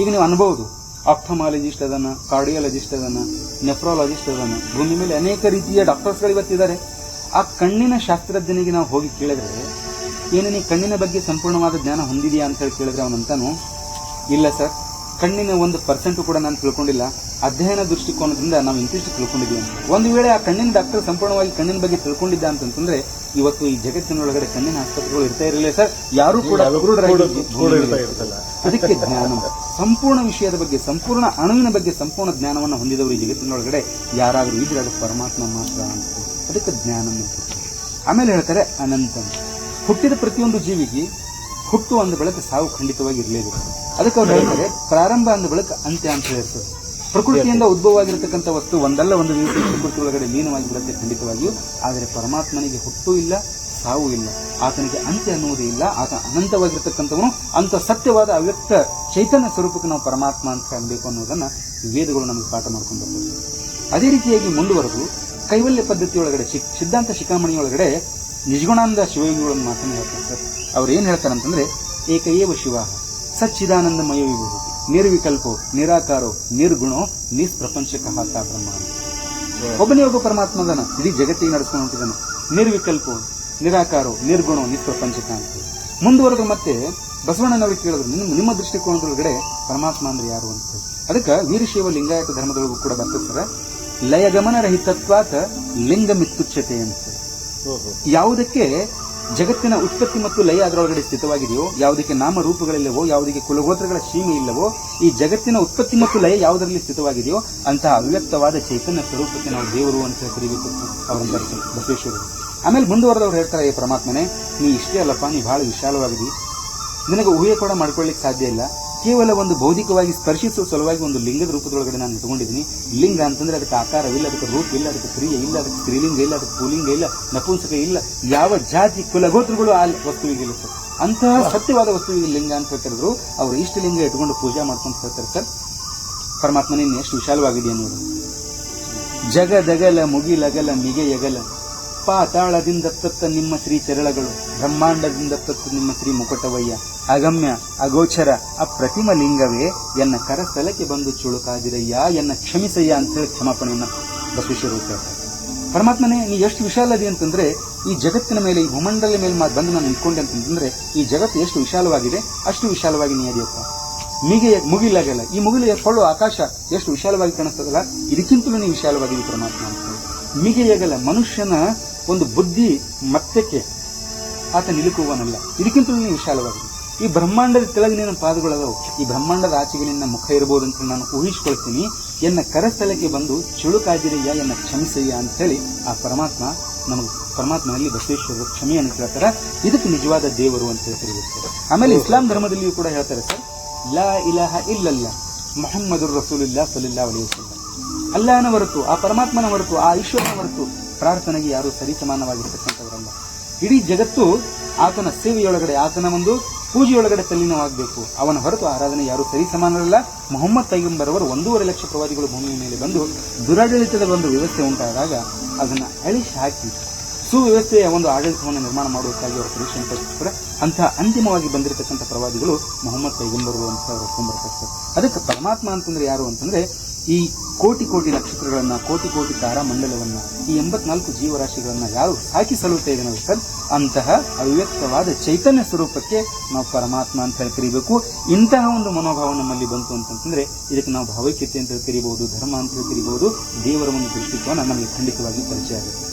ಈಗ ನೀವು ಅನ್ಬಹುದು, ಆಪ್ಥಮಾಲಜಿಸ್ಟ್ ಅದನ್ನ, ಕಾರ್ಡಿಯಾಲಜಿಸ್ಟ್ ಅದನ್ನ, ನೆಫ್ರಾಲಜಿಸ್ಟ್ ಅದನ್ನ, ಭೂಮಿ ಮೇಲೆ ಅನೇಕ ರೀತಿಯ ಡಾಕ್ಟರ್ಸ್ಗಳು ಇವತ್ತಿದ್ದಾರೆ. ಆ ಕಣ್ಣಿನ ಶಾಸ್ತ್ರಜ್ಞನಿಗೆ ನಾವು ಹೋಗಿ ಕೇಳಿದ್ರೆ, ಏನು ನೀ ಕಣ್ಣಿನ ಬಗ್ಗೆ ಸಂಪೂರ್ಣವಾದ ಜ್ಞಾನ ಹೊಂದಿದೆಯಾ ಅಂತ ಹೇಳಿ ಕೇಳಿದ್ರೆ ಅವನಂತಾನು, ಇಲ್ಲ ಸರ್, ಕಣ್ಣಿನ ಒಂದು ಪರ್ಸೆಂಟು ಕೂಡ ನಾನು ತಿಳ್ಕೊಂಡಿಲ್ಲ. ಅಧ್ಯಯನ ದೃಷ್ಟಿಕೋನದಿಂದ ನಾವು ಇಂತಿಷ್ಟು ತಿಳ್ಕೊಂಡಿದ್ದೀವಿ ಒಂದು ವೇಳೆ ಆ ಕಣ್ಣಿನ ಡಾಕ್ಟರ್ ಸಂಪೂರ್ಣವಾಗಿ ಕಣ್ಣಿನ ಬಗ್ಗೆ ತಿಳ್ಕೊಂಡಿದ್ದ ಅಂತಂದ್ರೆ ಇವತ್ತು ಈ ಜಗತ್ತಿನೊಳಗಡೆ ಕಣ್ಣಿನ ಆಸ್ಪತ್ರೆಗಳು ಇರ್ತಾ ಇರಲಿಲ್ಲ ಸರ್. ಯಾರು ಕೂಡ. ಅದಕ್ಕೆ ಜ್ಞಾನ. ಸಂಪೂರ್ಣ ವಿಷಯದ ಬಗ್ಗೆ ಸಂಪೂರ್ಣ ಅಣುವಿನ ಬಗ್ಗೆ ಸಂಪೂರ್ಣ ಜ್ಞಾನವನ್ನು ಹೊಂದಿದವರು ಈ ಜಗತ್ತಿನೊಳಗಡೆ ಯಾರಾದರೂ ಇದ್ರೆ ಅದು ಪರಮಾತ್ಮ ಮಾತ್ರ ಅಂತ. ಅದಕ್ಕೆ ಜ್ಞಾನ ಆಮೇಲೆ ಹೇಳ್ತಾರೆ ಅನಂತ. ಹುಟ್ಟಿದ ಪ್ರತಿಯೊಂದು ಜೀವಿಗೆ ಹುಟ್ಟು ಅಂದ ಬಳಿಕ ಸಾವು ಖಂಡಿತವಾಗಿ ಇರಲೇಬೇಕು ಅದಕ್ಕೆ ಅವ್ರು ಹೇಳ್ತಾರೆ ಪ್ರಾರಂಭ ಅಂದ ಬಳಿಕ ಅಂತ್ಯ ಅಂತ ಹೇಳ್ತಾರೆ. ಪ್ರಕೃತಿಯಿಂದ ಉದ್ಭವವಾಗಿರತಕ್ಕಂಥ ವಸ್ತು ಒಂದಲ್ಲ ಒಂದು ರೀತಿಯ ಪ್ರಕೃತಿ ಒಳಗಡೆ ಲೀನವಾಗಿ ಬಿಡುತ್ತೆ ಖಂಡಿತವಾಗಿಯೂ. ಆದರೆ ಪರಮಾತ್ಮನಿಗೆ ಹುಟ್ಟು ಇಲ್ಲ ಸಾವು ಇಲ್ಲ. ಆತನಿಗೆ ಅಂತ್ಯ ಅನ್ನುವುದೇ ಇಲ್ಲ. ಆತ ಅನಂತವಾಗಿರ್ತಕ್ಕಂಥವನು ಅಂತ ಸತ್ಯವಾದ ಅವ್ಯಕ್ತ ಚೈತನ್ಯ ಸ್ವರೂಪಕ್ಕೆ ನಾವು ಪರಮಾತ್ಮ ಅಂತ ಕಾಣಬೇಕು ಅನ್ನೋದನ್ನು ವೇದಗಳು ನಮಗೆ ಪಾಠ ಮಾಡ್ಕೊಂಡು ಬರ್ತದೆ ಅದೇ ರೀತಿಯಾಗಿ ಮುಂದುವರೆದು ಕೈವಲ್ಯ ಪದ್ಧತಿಯೊಳಗಡೆ ಶಿ- ಸಿದ್ಧಾಂತ ಶಿಖಾಮಣಿಯೊಳಗಡೆ ನಿಜಗುಣಾನಂದ ಶಿವಯೋಗಿಗಳನ್ನು ಮಾತನ್ನು ಹೇಳ್ತಾರೆ ಸರ್. ಅವ್ರು ಏನು ಹೇಳ್ತಾರೆ ಅಂತಂದ್ರೆ ಏಕಏವ ಶಿವ ಸಚ್ಚಿದಾನಂದಮಯ ವಿಭೂತಿ ನಿರ್ವಿಕಲ್ಪೋ ನಿರಾಕಾರೋ ನಿರ್ಗುಣೋ ನಿಸ್ಪ್ರಪಂಚಕ ಹಾತ ಬ್ರಹ್ಮ. ಒಬ್ಬನೇ ಒಬ್ಬ ಪರಮಾತ್ಮ ಅದನ್ನ ಇಡೀ ಜಗತ್ತಿಗೆ ನಡೆಸ್ಕೊಂಡು ಹೊಂಟಿದ್ದಾನೆ. ನಿರ್ವಿಕಲ್ಪೋ ನಿರಾಕಾರೋ ನಿರ್ಗುಣೋ ನಿಸ್ಪ್ರಪಂಚಕ ಅಂತ. ಮುಂದುವರೆದು ಮತ್ತೆ ಬಸವಣ್ಣನವರು ಕೇಳಿದ್ರು ನಿಮ್ಮ ನಿಮ್ಮ ದೃಷ್ಟಿಕೋನದೊಳಗಡೆ ಪರಮಾತ್ಮ ಅಂದ್ರೆ ಯಾರು ಅಂತ. ಅದಕ್ಕೆ ವೀರಶೈವ ಲಿಂಗಾಯತ ಧರ್ಮದೊಳಗೂ ಕೂಡ ಬರ್ತದೆ ಸರ್. ಲಯಗಮನ ರಹಿತತ್ವಾತ ಲಿಂಗ ಮಿತ್ತುಚ್ಛತೆ ಅಂತ ಯಾವುದಕ್ಕೆ ಜಗತ್ತಿನ ಉತ್ಪತ್ತಿ ಮತ್ತು ಲಯ ಅದರೊಳಗಡೆ ಸ್ಥಿತವಾಗಿದೆಯೋ, ಯಾವುದಕ್ಕೆ ನಾಮ ರೂಪಗಳಿಲ್ಲವೋ ಯಾವುದಕ್ಕೆ ಕುಲಗೋತ್ರಗಳ ಸೀಮೆ ಇಲ್ಲವೋ, ಈ ಜಗತ್ತಿನ ಉತ್ಪತ್ತಿ ಮತ್ತು ಲಯ ಯಾವುದರಲ್ಲಿ ಸ್ಥಿತವಾಗಿದೆಯೋ, ಅಂತಹ ಅವ್ಯಕ್ತವಾದ ಚೈತನ್ಯ ಸ್ವರೂಪಕ್ಕೆ ನಾವು ದೇವರು ಅಂತ ಕರಿಬೇಕು ಅವರ ಬಸವೇಶ್ವರರು. ಆಮೇಲೆ ಮುಂದುವರೆದವ್ರು ಹೇಳ್ತಾರೆ ಈ ಪರಮಾತ್ಮನೇ, ನೀ ಇಷ್ಟೇ ಅಲ್ಲಪ್ಪ, ನೀ ಬಹಳ ವಿಶಾಲವಾಗಿದೆ ನಿನಗೆ ಊಹೆ ಕೂಡ ಮಾಡ್ಕೊಳ್ಳಿಕ್ಕೆ ಸಾಧ್ಯ ಇಲ್ಲ. ಕೇವಲ ಒಂದು ಭೌತಿಕವಾಗಿ ಸ್ಪರ್ಶಿಸುವ ಸಲುವಾಗಿ ಒಂದು ಲಿಂಗದ ರೂಪದೊಳಗಡೆ ನಾನು ಇಟ್ಕೊಂಡಿದ್ದೀನಿ ಲಿಂಗ ಅಂತಂದ್ರೆ ಅದಕ್ಕೆ ಆಕಾರವಿಲ್ಲ, ಅದಕ್ಕೆ ರೂಪ ಇಲ್ಲ, ಅದಕ್ಕೆ ಕ್ರಿಯೆ ಇಲ್ಲ, ಅದಕ್ಕೆ ಸ್ತ್ರೀಲಿಂಗ ಇಲ್ಲ, ಅದಕ್ಕೆ ಪುಲಿಂಗ ಇಲ್ಲ, ನಪುಂಸಕ ಇಲ್ಲ. ಯಾವ ಜಾತಿ ಕುಲಗೋತ್ರಗಳು ಆ ವಸ್ತುವಿಗಿಲ್ಲ ಸರ್ ಅಂತಹ ಸತ್ಯವಾದ ವಸ್ತುವಿಗೆ ಲಿಂಗ ಅಂತ ಹೇಳ್ತಿದ್ರು ಅವರು ಇಷ್ಟ ಲಿಂಗ ಇಟ್ಕೊಂಡು ಪೂಜೆ ಮಾಡ್ಕೊಂಡು ಹೇಳ್ತಾರೆ, ಸರ್. ಪರಮಾತ್ಮನೇ ಎಷ್ಟು ವಿಶಾಲವಾಗಿದೆ ಅನ್ನೋದು ಜಗದಗಲ ಮುಗಿಲಗಲ, ಮಿಗೆಯಗಲ, ಪಾತಾಳದಿಂದ ತತ್ತ ನಿಮ್ಮ ಶ್ರೀ ಚರಳಗಳು, ಬ್ರಹ್ಮಾಂಡದಿಂದ ತತ್ತ ನಿಮ್ಮ ಶ್ರೀ ಮುಕಟವಯ್ಯ. ಅಗಮ್ಯ, ಅಗೋಚರ, ಅಪ್ರತಿಮ ಲಿಂಗವೇ ಎನ್ನ ಕರಸ್ಥಲಕ್ಕೆ ಬಂದು ಚುಳುಕಾದಿರಯ್ಯ ಎನ್ನ ಕ್ಷಮಿಸಯ್ಯ ಅಂತ ಹೇಳಿ ಕ್ಷಮಾಪಣೆಯನ್ನ ಬಸವೇಶ್ವರ ಕೇಳ್ತಾರೆ. ಪರಮಾತ್ಮನೇ, ನೀ ಎಷ್ಟು ವಿಶಾಲದಿ ಅಂತಂದ್ರೆ, ಈ ಜಗತ್ತಿನ ಮೇಲೆ, ಈ ಭೂಮಂಡಲ ಮೇಲೆ ಬಂದು ನಾನು ನಿಂತ್ಕೊಂಡೆ ಅಂತಂದ್ರೆ, ಈ ಜಗತ್ತು ಎಷ್ಟು ವಿಶಾಲವಾಗಿದೆ, ಅಷ್ಟು ವಿಶಾಲವಾಗಿ ನೀ ಅದಿಯಪ್ಪ. ಮೀಗೆ ಮುಗಿಲಾಗಲ್ಲ. ಈ ಮುಗಿಲು ಕೊಳ್ಳೋ ಆಕಾಶ ಎಷ್ಟು ವಿಶಾಲವಾಗಿ ಕಾಣಿಸ್ತದಲ್ಲ, ಇದಕ್ಕಿಂತಲೂ ನೀ ವಿಶಾಲವಾಗಿದೆ ಪರಮಾತ್ಮ ಅಂತ ಮಿಗೆಯಾಗಲ್ಲ ಮಿಗೆಯಗಲ ಮನುಷ್ಯನ ಒಂದು ಬುದ್ಧಿ ಮತ್ತಕ್ಕೆ ಆತ ನಿಲುಕುವನಲ್ಲ. ಇದಕ್ಕಿಂತಲೂ ನೀ ವಿಶಾಲವಾಗಿದೆ. ಈ ಬ್ರಹ್ಮಾಂಡದ ಕೆಳಗೆ ನಿನ್ನ ಪಾದಗಳದವು. ಈ ಬ್ರಹ್ಮಾಂಡದ ಆಚೆಗೆ ನಿನ್ನ ಮುಖ ಇರಬಹುದು ಅಂತ ನಾನು ಊಹಿಸ್ಕೊಳ್ತೀನಿ. ಎನ್ನ ಕರಸ್ಥಳಕ್ಕೆ ಬಂದು ಚುಳುಕಾದಿರಯ್ಯ ಎನ್ನ ಕ್ಷಮಿಸಯ್ಯ ಅಂತ ಹೇಳಿ ಆ ಪರಮಾತ್ಮ ನಮಗೆ ಪರಮಾತ್ಮನಲ್ಲಿ ಬಸವೇಶ್ವರರು ಕ್ಷಮೆಯನ್ನು ಕೇಳ್ತಾರೆ ಇದಕ್ಕೆ ನಿಜವಾದ ದೇವರು ಅಂತ ಹೇಳಿ ಆಮೇಲೆ ಇಸ್ಲಾಂ ಧರ್ಮದಲ್ಲಿಯೂ ಕೂಡ ಹೇಳ್ತಾರೆ ಸರ್ ಲಾ ಇಲಾಹ ಇಲ್ಲಲ್ಲ ಮೊಹಮ್ಮದುರ್ ರಸೂಲುಲ್ಲಾ ಸಲಿಲ್ಲಾ ಅಲೈಹಿ ಅಲ್ಲಾನ ಅಲ್ಲಾಹನ ಹೊರತು ಆ ಪರಮಾತ್ಮನ ಹೊರತು ಆ ಈಶ್ವರನ ಹೊರತು ಪ್ರಾರ್ಥನೆಗೆ ಯಾರು ಸರಿ ಸಮಾನವಾಗಿರ್ತಕ್ಕಂಥವರಲ್ಲ ಇಡೀ ಜಗತ್ತು ಆತನ ಸೇವೆಯೊಳಗಡೆ ಆತನ ಒಂದು ಪೂಜೆಯೊಳಗಡೆ ತಲ್ಲೀನವಾಗಬೇಕು. ಅವನ ಹೊರತು ಆರಾಧನೆ ಯಾರು ಸರಿ ಸಮಾನರಲ್ಲ ಮೊಹಮ್ಮದ್ ಪೈಗಂಬರವರು ಒಂದೂವರೆ ಲಕ್ಷ ಪ್ರವಾದಿಗಳು ಭೂಮಿಯ ಮೇಲೆ ಬಂದು ದುರಾಡಳಿತದ ಒಂದು ವ್ಯವಸ್ಥೆ ಉಂಟಾದಾಗ ಅದನ್ನು ಅಳಿಸಿ ಹಾಕಿ ಸುವ್ಯವಸ್ಥೆಯ ಒಂದು ಆಡಳಿತವನ್ನು ನಿರ್ಮಾಣ ಮಾಡುವುದಕ್ಕಾಗಿ ಅವರು ಪರೀಕ್ಷೆ ಅಂತಹ ಅಂತಿಮವಾಗಿ ಬಂದಿರತಕ್ಕಂಥ ಪ್ರವಾದಿಗಳು ಮೊಹಮ್ಮದ್ ಪೈಗಂಬರರು ಅಂತ ಅವ್ರು ಅದಕ್ಕೆ ಪರಮಾತ್ಮ ಅಂತಂದ್ರೆ ಯಾರು ಅಂತಂದ್ರೆ ಈ ಕೋಟಿ ಕೋಟಿ ನಕ್ಷತ್ರಗಳನ್ನ, ಕೋಟಿ ಕೋಟಿ ತಾರಾಮಂಡಲವನ್ನ ಈ ಎಂಬತ್ನಾಲ್ಕು ಜೀವರಾಶಿಗಳನ್ನ ಯಾರು ಸಾಕಿ ಸಲ್ಲುತ್ತೇವೆ ಅಂತಹ ಅವ್ಯಕ್ತವಾದ ಚೈತನ್ಯ ಸ್ವರೂಪಕ್ಕೆ ನಾವು ಪರಮಾತ್ಮ ಅಂತ ಹೇಳಿ ಕರಿಬೇಕು. ಇಂತಹ ಒಂದು ಮನೋಭಾವ ನಮ್ಮಲ್ಲಿ ಬಂತು ಅಂತಂದ್ರೆ ಇದಕ್ಕೆ ನಾವು ಭಾವೈಕ್ಯತೆ ಅಂತ ಹೇಳಿ ಕರಿಬಹುದು, ಧರ್ಮ ಅಂತ ಹೇಳಿ ಕರಿಬಹುದು, ದೇವರ ಒಂದು ದೃಷ್ಟಿಕೋನ ನಮಗೆ ಖಂಡಿತವಾಗಿ ಪರಿಚಯ ಆಗುತ್ತೆ.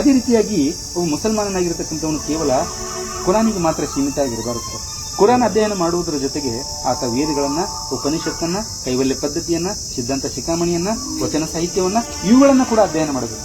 ಅದೇ ರೀತಿಯಾಗಿ ಒಬ್ಬ ಮುಸಲ್ಮಾನನಾಗಿರ್ತಕ್ಕಂಥವನು ಕೇವಲ ಕುರಾನಿಗೆ ಮಾತ್ರ ಸೀಮಿತ ಆಗಿರಬಾರದು. ಕುರಾನ್ ಅಧ್ಯಯನ ಮಾಡುವುದರ ಜೊತೆಗೆ ಆತ ವೇದಗಳನ್ನ, ಉಪನಿಷತ್ತನ್ನ, ಕೈವಲ್ಯ ಪದ್ಧತಿಯನ್ನ, ಸಿದ್ಧಾಂತ ಶಿಖಾಮಣಿಯನ್ನ, ವಚನ ಸಾಹಿತ್ಯವನ್ನ ಇವುಗಳನ್ನ ಕೂಡ ಅಧ್ಯಯನ ಮಾಡಬೇಕು.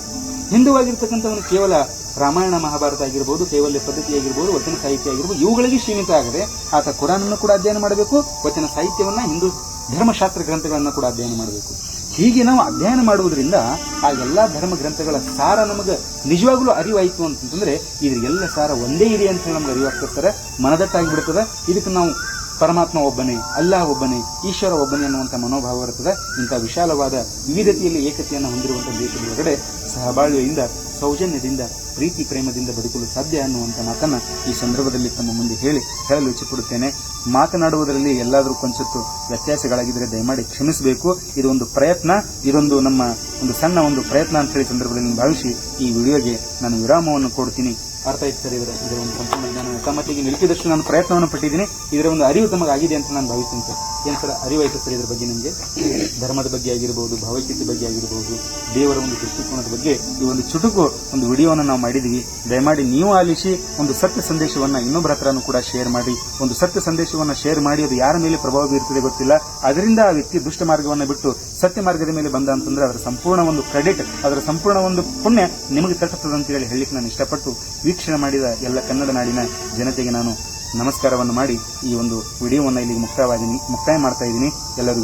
ಹಿಂದುವಾಗಿರ್ತಕ್ಕಂಥವನು ಕೇವಲ ರಾಮಾಯಣ ಮಹಾಭಾರತ ಆಗಿರ್ಬೋದು, ಕೈವಲ್ಯ ಪದ್ಧತಿ ಆಗಿರ್ಬೋದು, ವಚನ ಸಾಹಿತ್ಯ ಆಗಿರ್ಬೋದು, ಇವುಗಳಿಗೆ ಸೀಮಿತ ಆಗದೆ ಆತ ಕುರಾನನ್ನು ಕೂಡ ಅಧ್ಯಯನ ಮಾಡಬೇಕು, ವಚನ ಸಾಹಿತ್ಯವನ್ನ, ಹಿಂದೂ ಧರ್ಮಶಾಸ್ತ್ರ ಗ್ರಂಥಗಳನ್ನು ಕೂಡ ಅಧ್ಯಯನ ಮಾಡಬೇಕು. ಹೀಗೆ ನಾವು ಅಧ್ಯಯನ ಮಾಡುವುದರಿಂದ ಆ ಎಲ್ಲಾ ಧರ್ಮ ಗ್ರಂಥಗಳ ಸಾರ ನಮಗೆ ನಿಜವಾಗ್ಲೂ ಅರಿವಾಯಿತು ಅಂತಂದ್ರೆ ಇದ್ರ ಎಲ್ಲ ಸಾರ ಒಂದೇ ಇದೆ ಅಂತ ಹೇಳಿ ನಮ್ಗೆ ಅರಿವಾಗ್ತಿರ್ತಾರೆ ಮನದಟ್ಟಾಗಿ ಬಿಡ್ತದೆ. ಇದಕ್ಕೆ ನಾವು ಪರಮಾತ್ಮ ಒಬ್ಬನೇ ಅಲ್ಲಾ ಒಬ್ಬನೇ, ಈಶ್ವರ ಒಬ್ಬನೇ ಅನ್ನುವಂಥ ಮನೋಭಾವ ಇರ್ತದೆ ಇಂಥ ವಿಶಾಲವಾದ ವಿವಿಧತೆಯಲ್ಲಿ ಏಕತೆಯನ್ನು ಹೊಂದಿರುವಂಥ ದೇಶದ ಹೊರಗಡೆ ಸಹಬಾಳ್ವೆಯಿಂದ, ಸೌಜನ್ಯದಿಂದ, ಪ್ರೀತಿ ಪ್ರೇಮದಿಂದ ಬದುಕಲು ಸಾಧ್ಯ ಅನ್ನುವಂಥ ಮಾತನ್ನು ಈ ಸಂದರ್ಭದಲ್ಲಿ ತಮ್ಮ ಮುಂದೆ ಹೇಳಿ ಹೇಳಲು ಇಚ್ಛಪಡುತ್ತೇನೆ. ಮಾತನಾಡುವುದರಲ್ಲಿ ಎಲ್ಲಾದರೂ ಕೊಂಚತ್ತು ವ್ಯತ್ಯಾಸಗಳಾಗಿದ್ದರೆ ದಯಮಾಡಿ ಕ್ಷಮಿಸಬೇಕು. ಇದು ಒಂದು ಪ್ರಯತ್ನ, ಇದೊಂದು ನಮ್ಮ ಒಂದು ಸಣ್ಣ ಒಂದು ಪ್ರಯತ್ನ ಅಂತ ಹೇಳಿ ಸಂದರ್ಭದಲ್ಲಿ ನಾನು ಭಾವಿಸಿ ಈ ವಿಡಿಯೋಗೆ ನಾನು ವಿರಾಮವನ್ನು ಕೊಡ್ತೀನಿ. ಅರ್ಥ ಆಯ್ತು ಸರ್ ಇದರ ಒಂದು ಸಂಪೂರ್ಣ ಜ್ಞಾನ ತಮ್ಮತ್ತಿಗೆ ನಿಲುಕಿದಷ್ಟು ನಾನು ಪ್ರಯತ್ನವನ್ನು ಪಟ್ಟಿದ್ದೀನಿ. ಇದರ ಒಂದು ಅರಿವು ತಮಗಾಗಿದೆ ಅಂತ ನಾನು ಭಾವಿಸ್ತೀನಿ ಏನು ಅರಿವಾಯಿತು ಸರ್ ಇದರ ಬಗ್ಗೆ ನಿಮಗೆ? ಧರ್ಮದ ಬಗ್ಗೆ ಆಗಿರಬಹುದು ಭಾವೈಕ್ಯತೆ ಬಗ್ಗೆ ಆಗಿರಬಹುದು ದೇವರ ಒಂದು ದೃಷ್ಟಿಕೋನದ ಬಗ್ಗೆ ಈ ಒಂದು ಚುಟುಕು ಒಂದು ವಿಡಿಯೋವನ್ನು ನಾವು ಮಾಡಿದ್ದೀವಿ ದಯಮಾಡಿ ನೀವು ಆಲಿಸಿ ಒಂದು ಸತ್ಯ ಸಂದೇಶವನ್ನು ಇನ್ನೊಬ್ಬರ ಹತ್ರನೂ ಕೂಡ ಶೇರ್ ಮಾಡಿ. ಒಂದು ಸತ್ಯ ಸಂದೇಶವನ್ನು ಶೇರ್ ಮಾಡಿ ಅದು ಯಾರ ಮೇಲೆ ಪ್ರಭಾವ ಬೀರುತ್ತದೆ ಗೊತ್ತಿಲ್ಲ. ಅದರಿಂದ ಆ ವ್ಯಕ್ತಿ ದುಷ್ಟ ಮಾರ್ಗವನ್ನು ಬಿಟ್ಟು ಸತ್ಯ ಮಾರ್ಗದ ಮೇಲೆ ಬಂದ ಅಂತಂದ್ರೆ ಅದರ ಸಂಪೂರ್ಣ ಒಂದು ಕ್ರೆಡಿಟ್, ಅದರ ಸಂಪೂರ್ಣ ಒಂದು ಪುಣ್ಯ ನಿಮಗೆ ತಟ್ಟುತ್ತದೆ ಅಂತ ಹೇಳಿ ಹೇಳಲಿಕ್ಕೆ ನಾನು ಇಷ್ಟಪಟ್ಟು ವೀಕ್ಷಣೆ ಮಾಡಿದ ಎಲ್ಲ ಕನ್ನಡ ನಾಡಿನ ಜನತೆಗೆ ನಾನು ನಮಸ್ಕಾರವನ್ನು ಮಾಡಿ ಈ ಒಂದು ವಿಡಿಯೋವನ್ನು ಇಲ್ಲಿಗೆ ಮುಕ್ತಾಯವಾಗಿ ಮುಕ್ತಾಯ ಮಾಡ್ತಾ ಇದ್ದೀನಿ. ಎಲ್ಲರಿಗೂ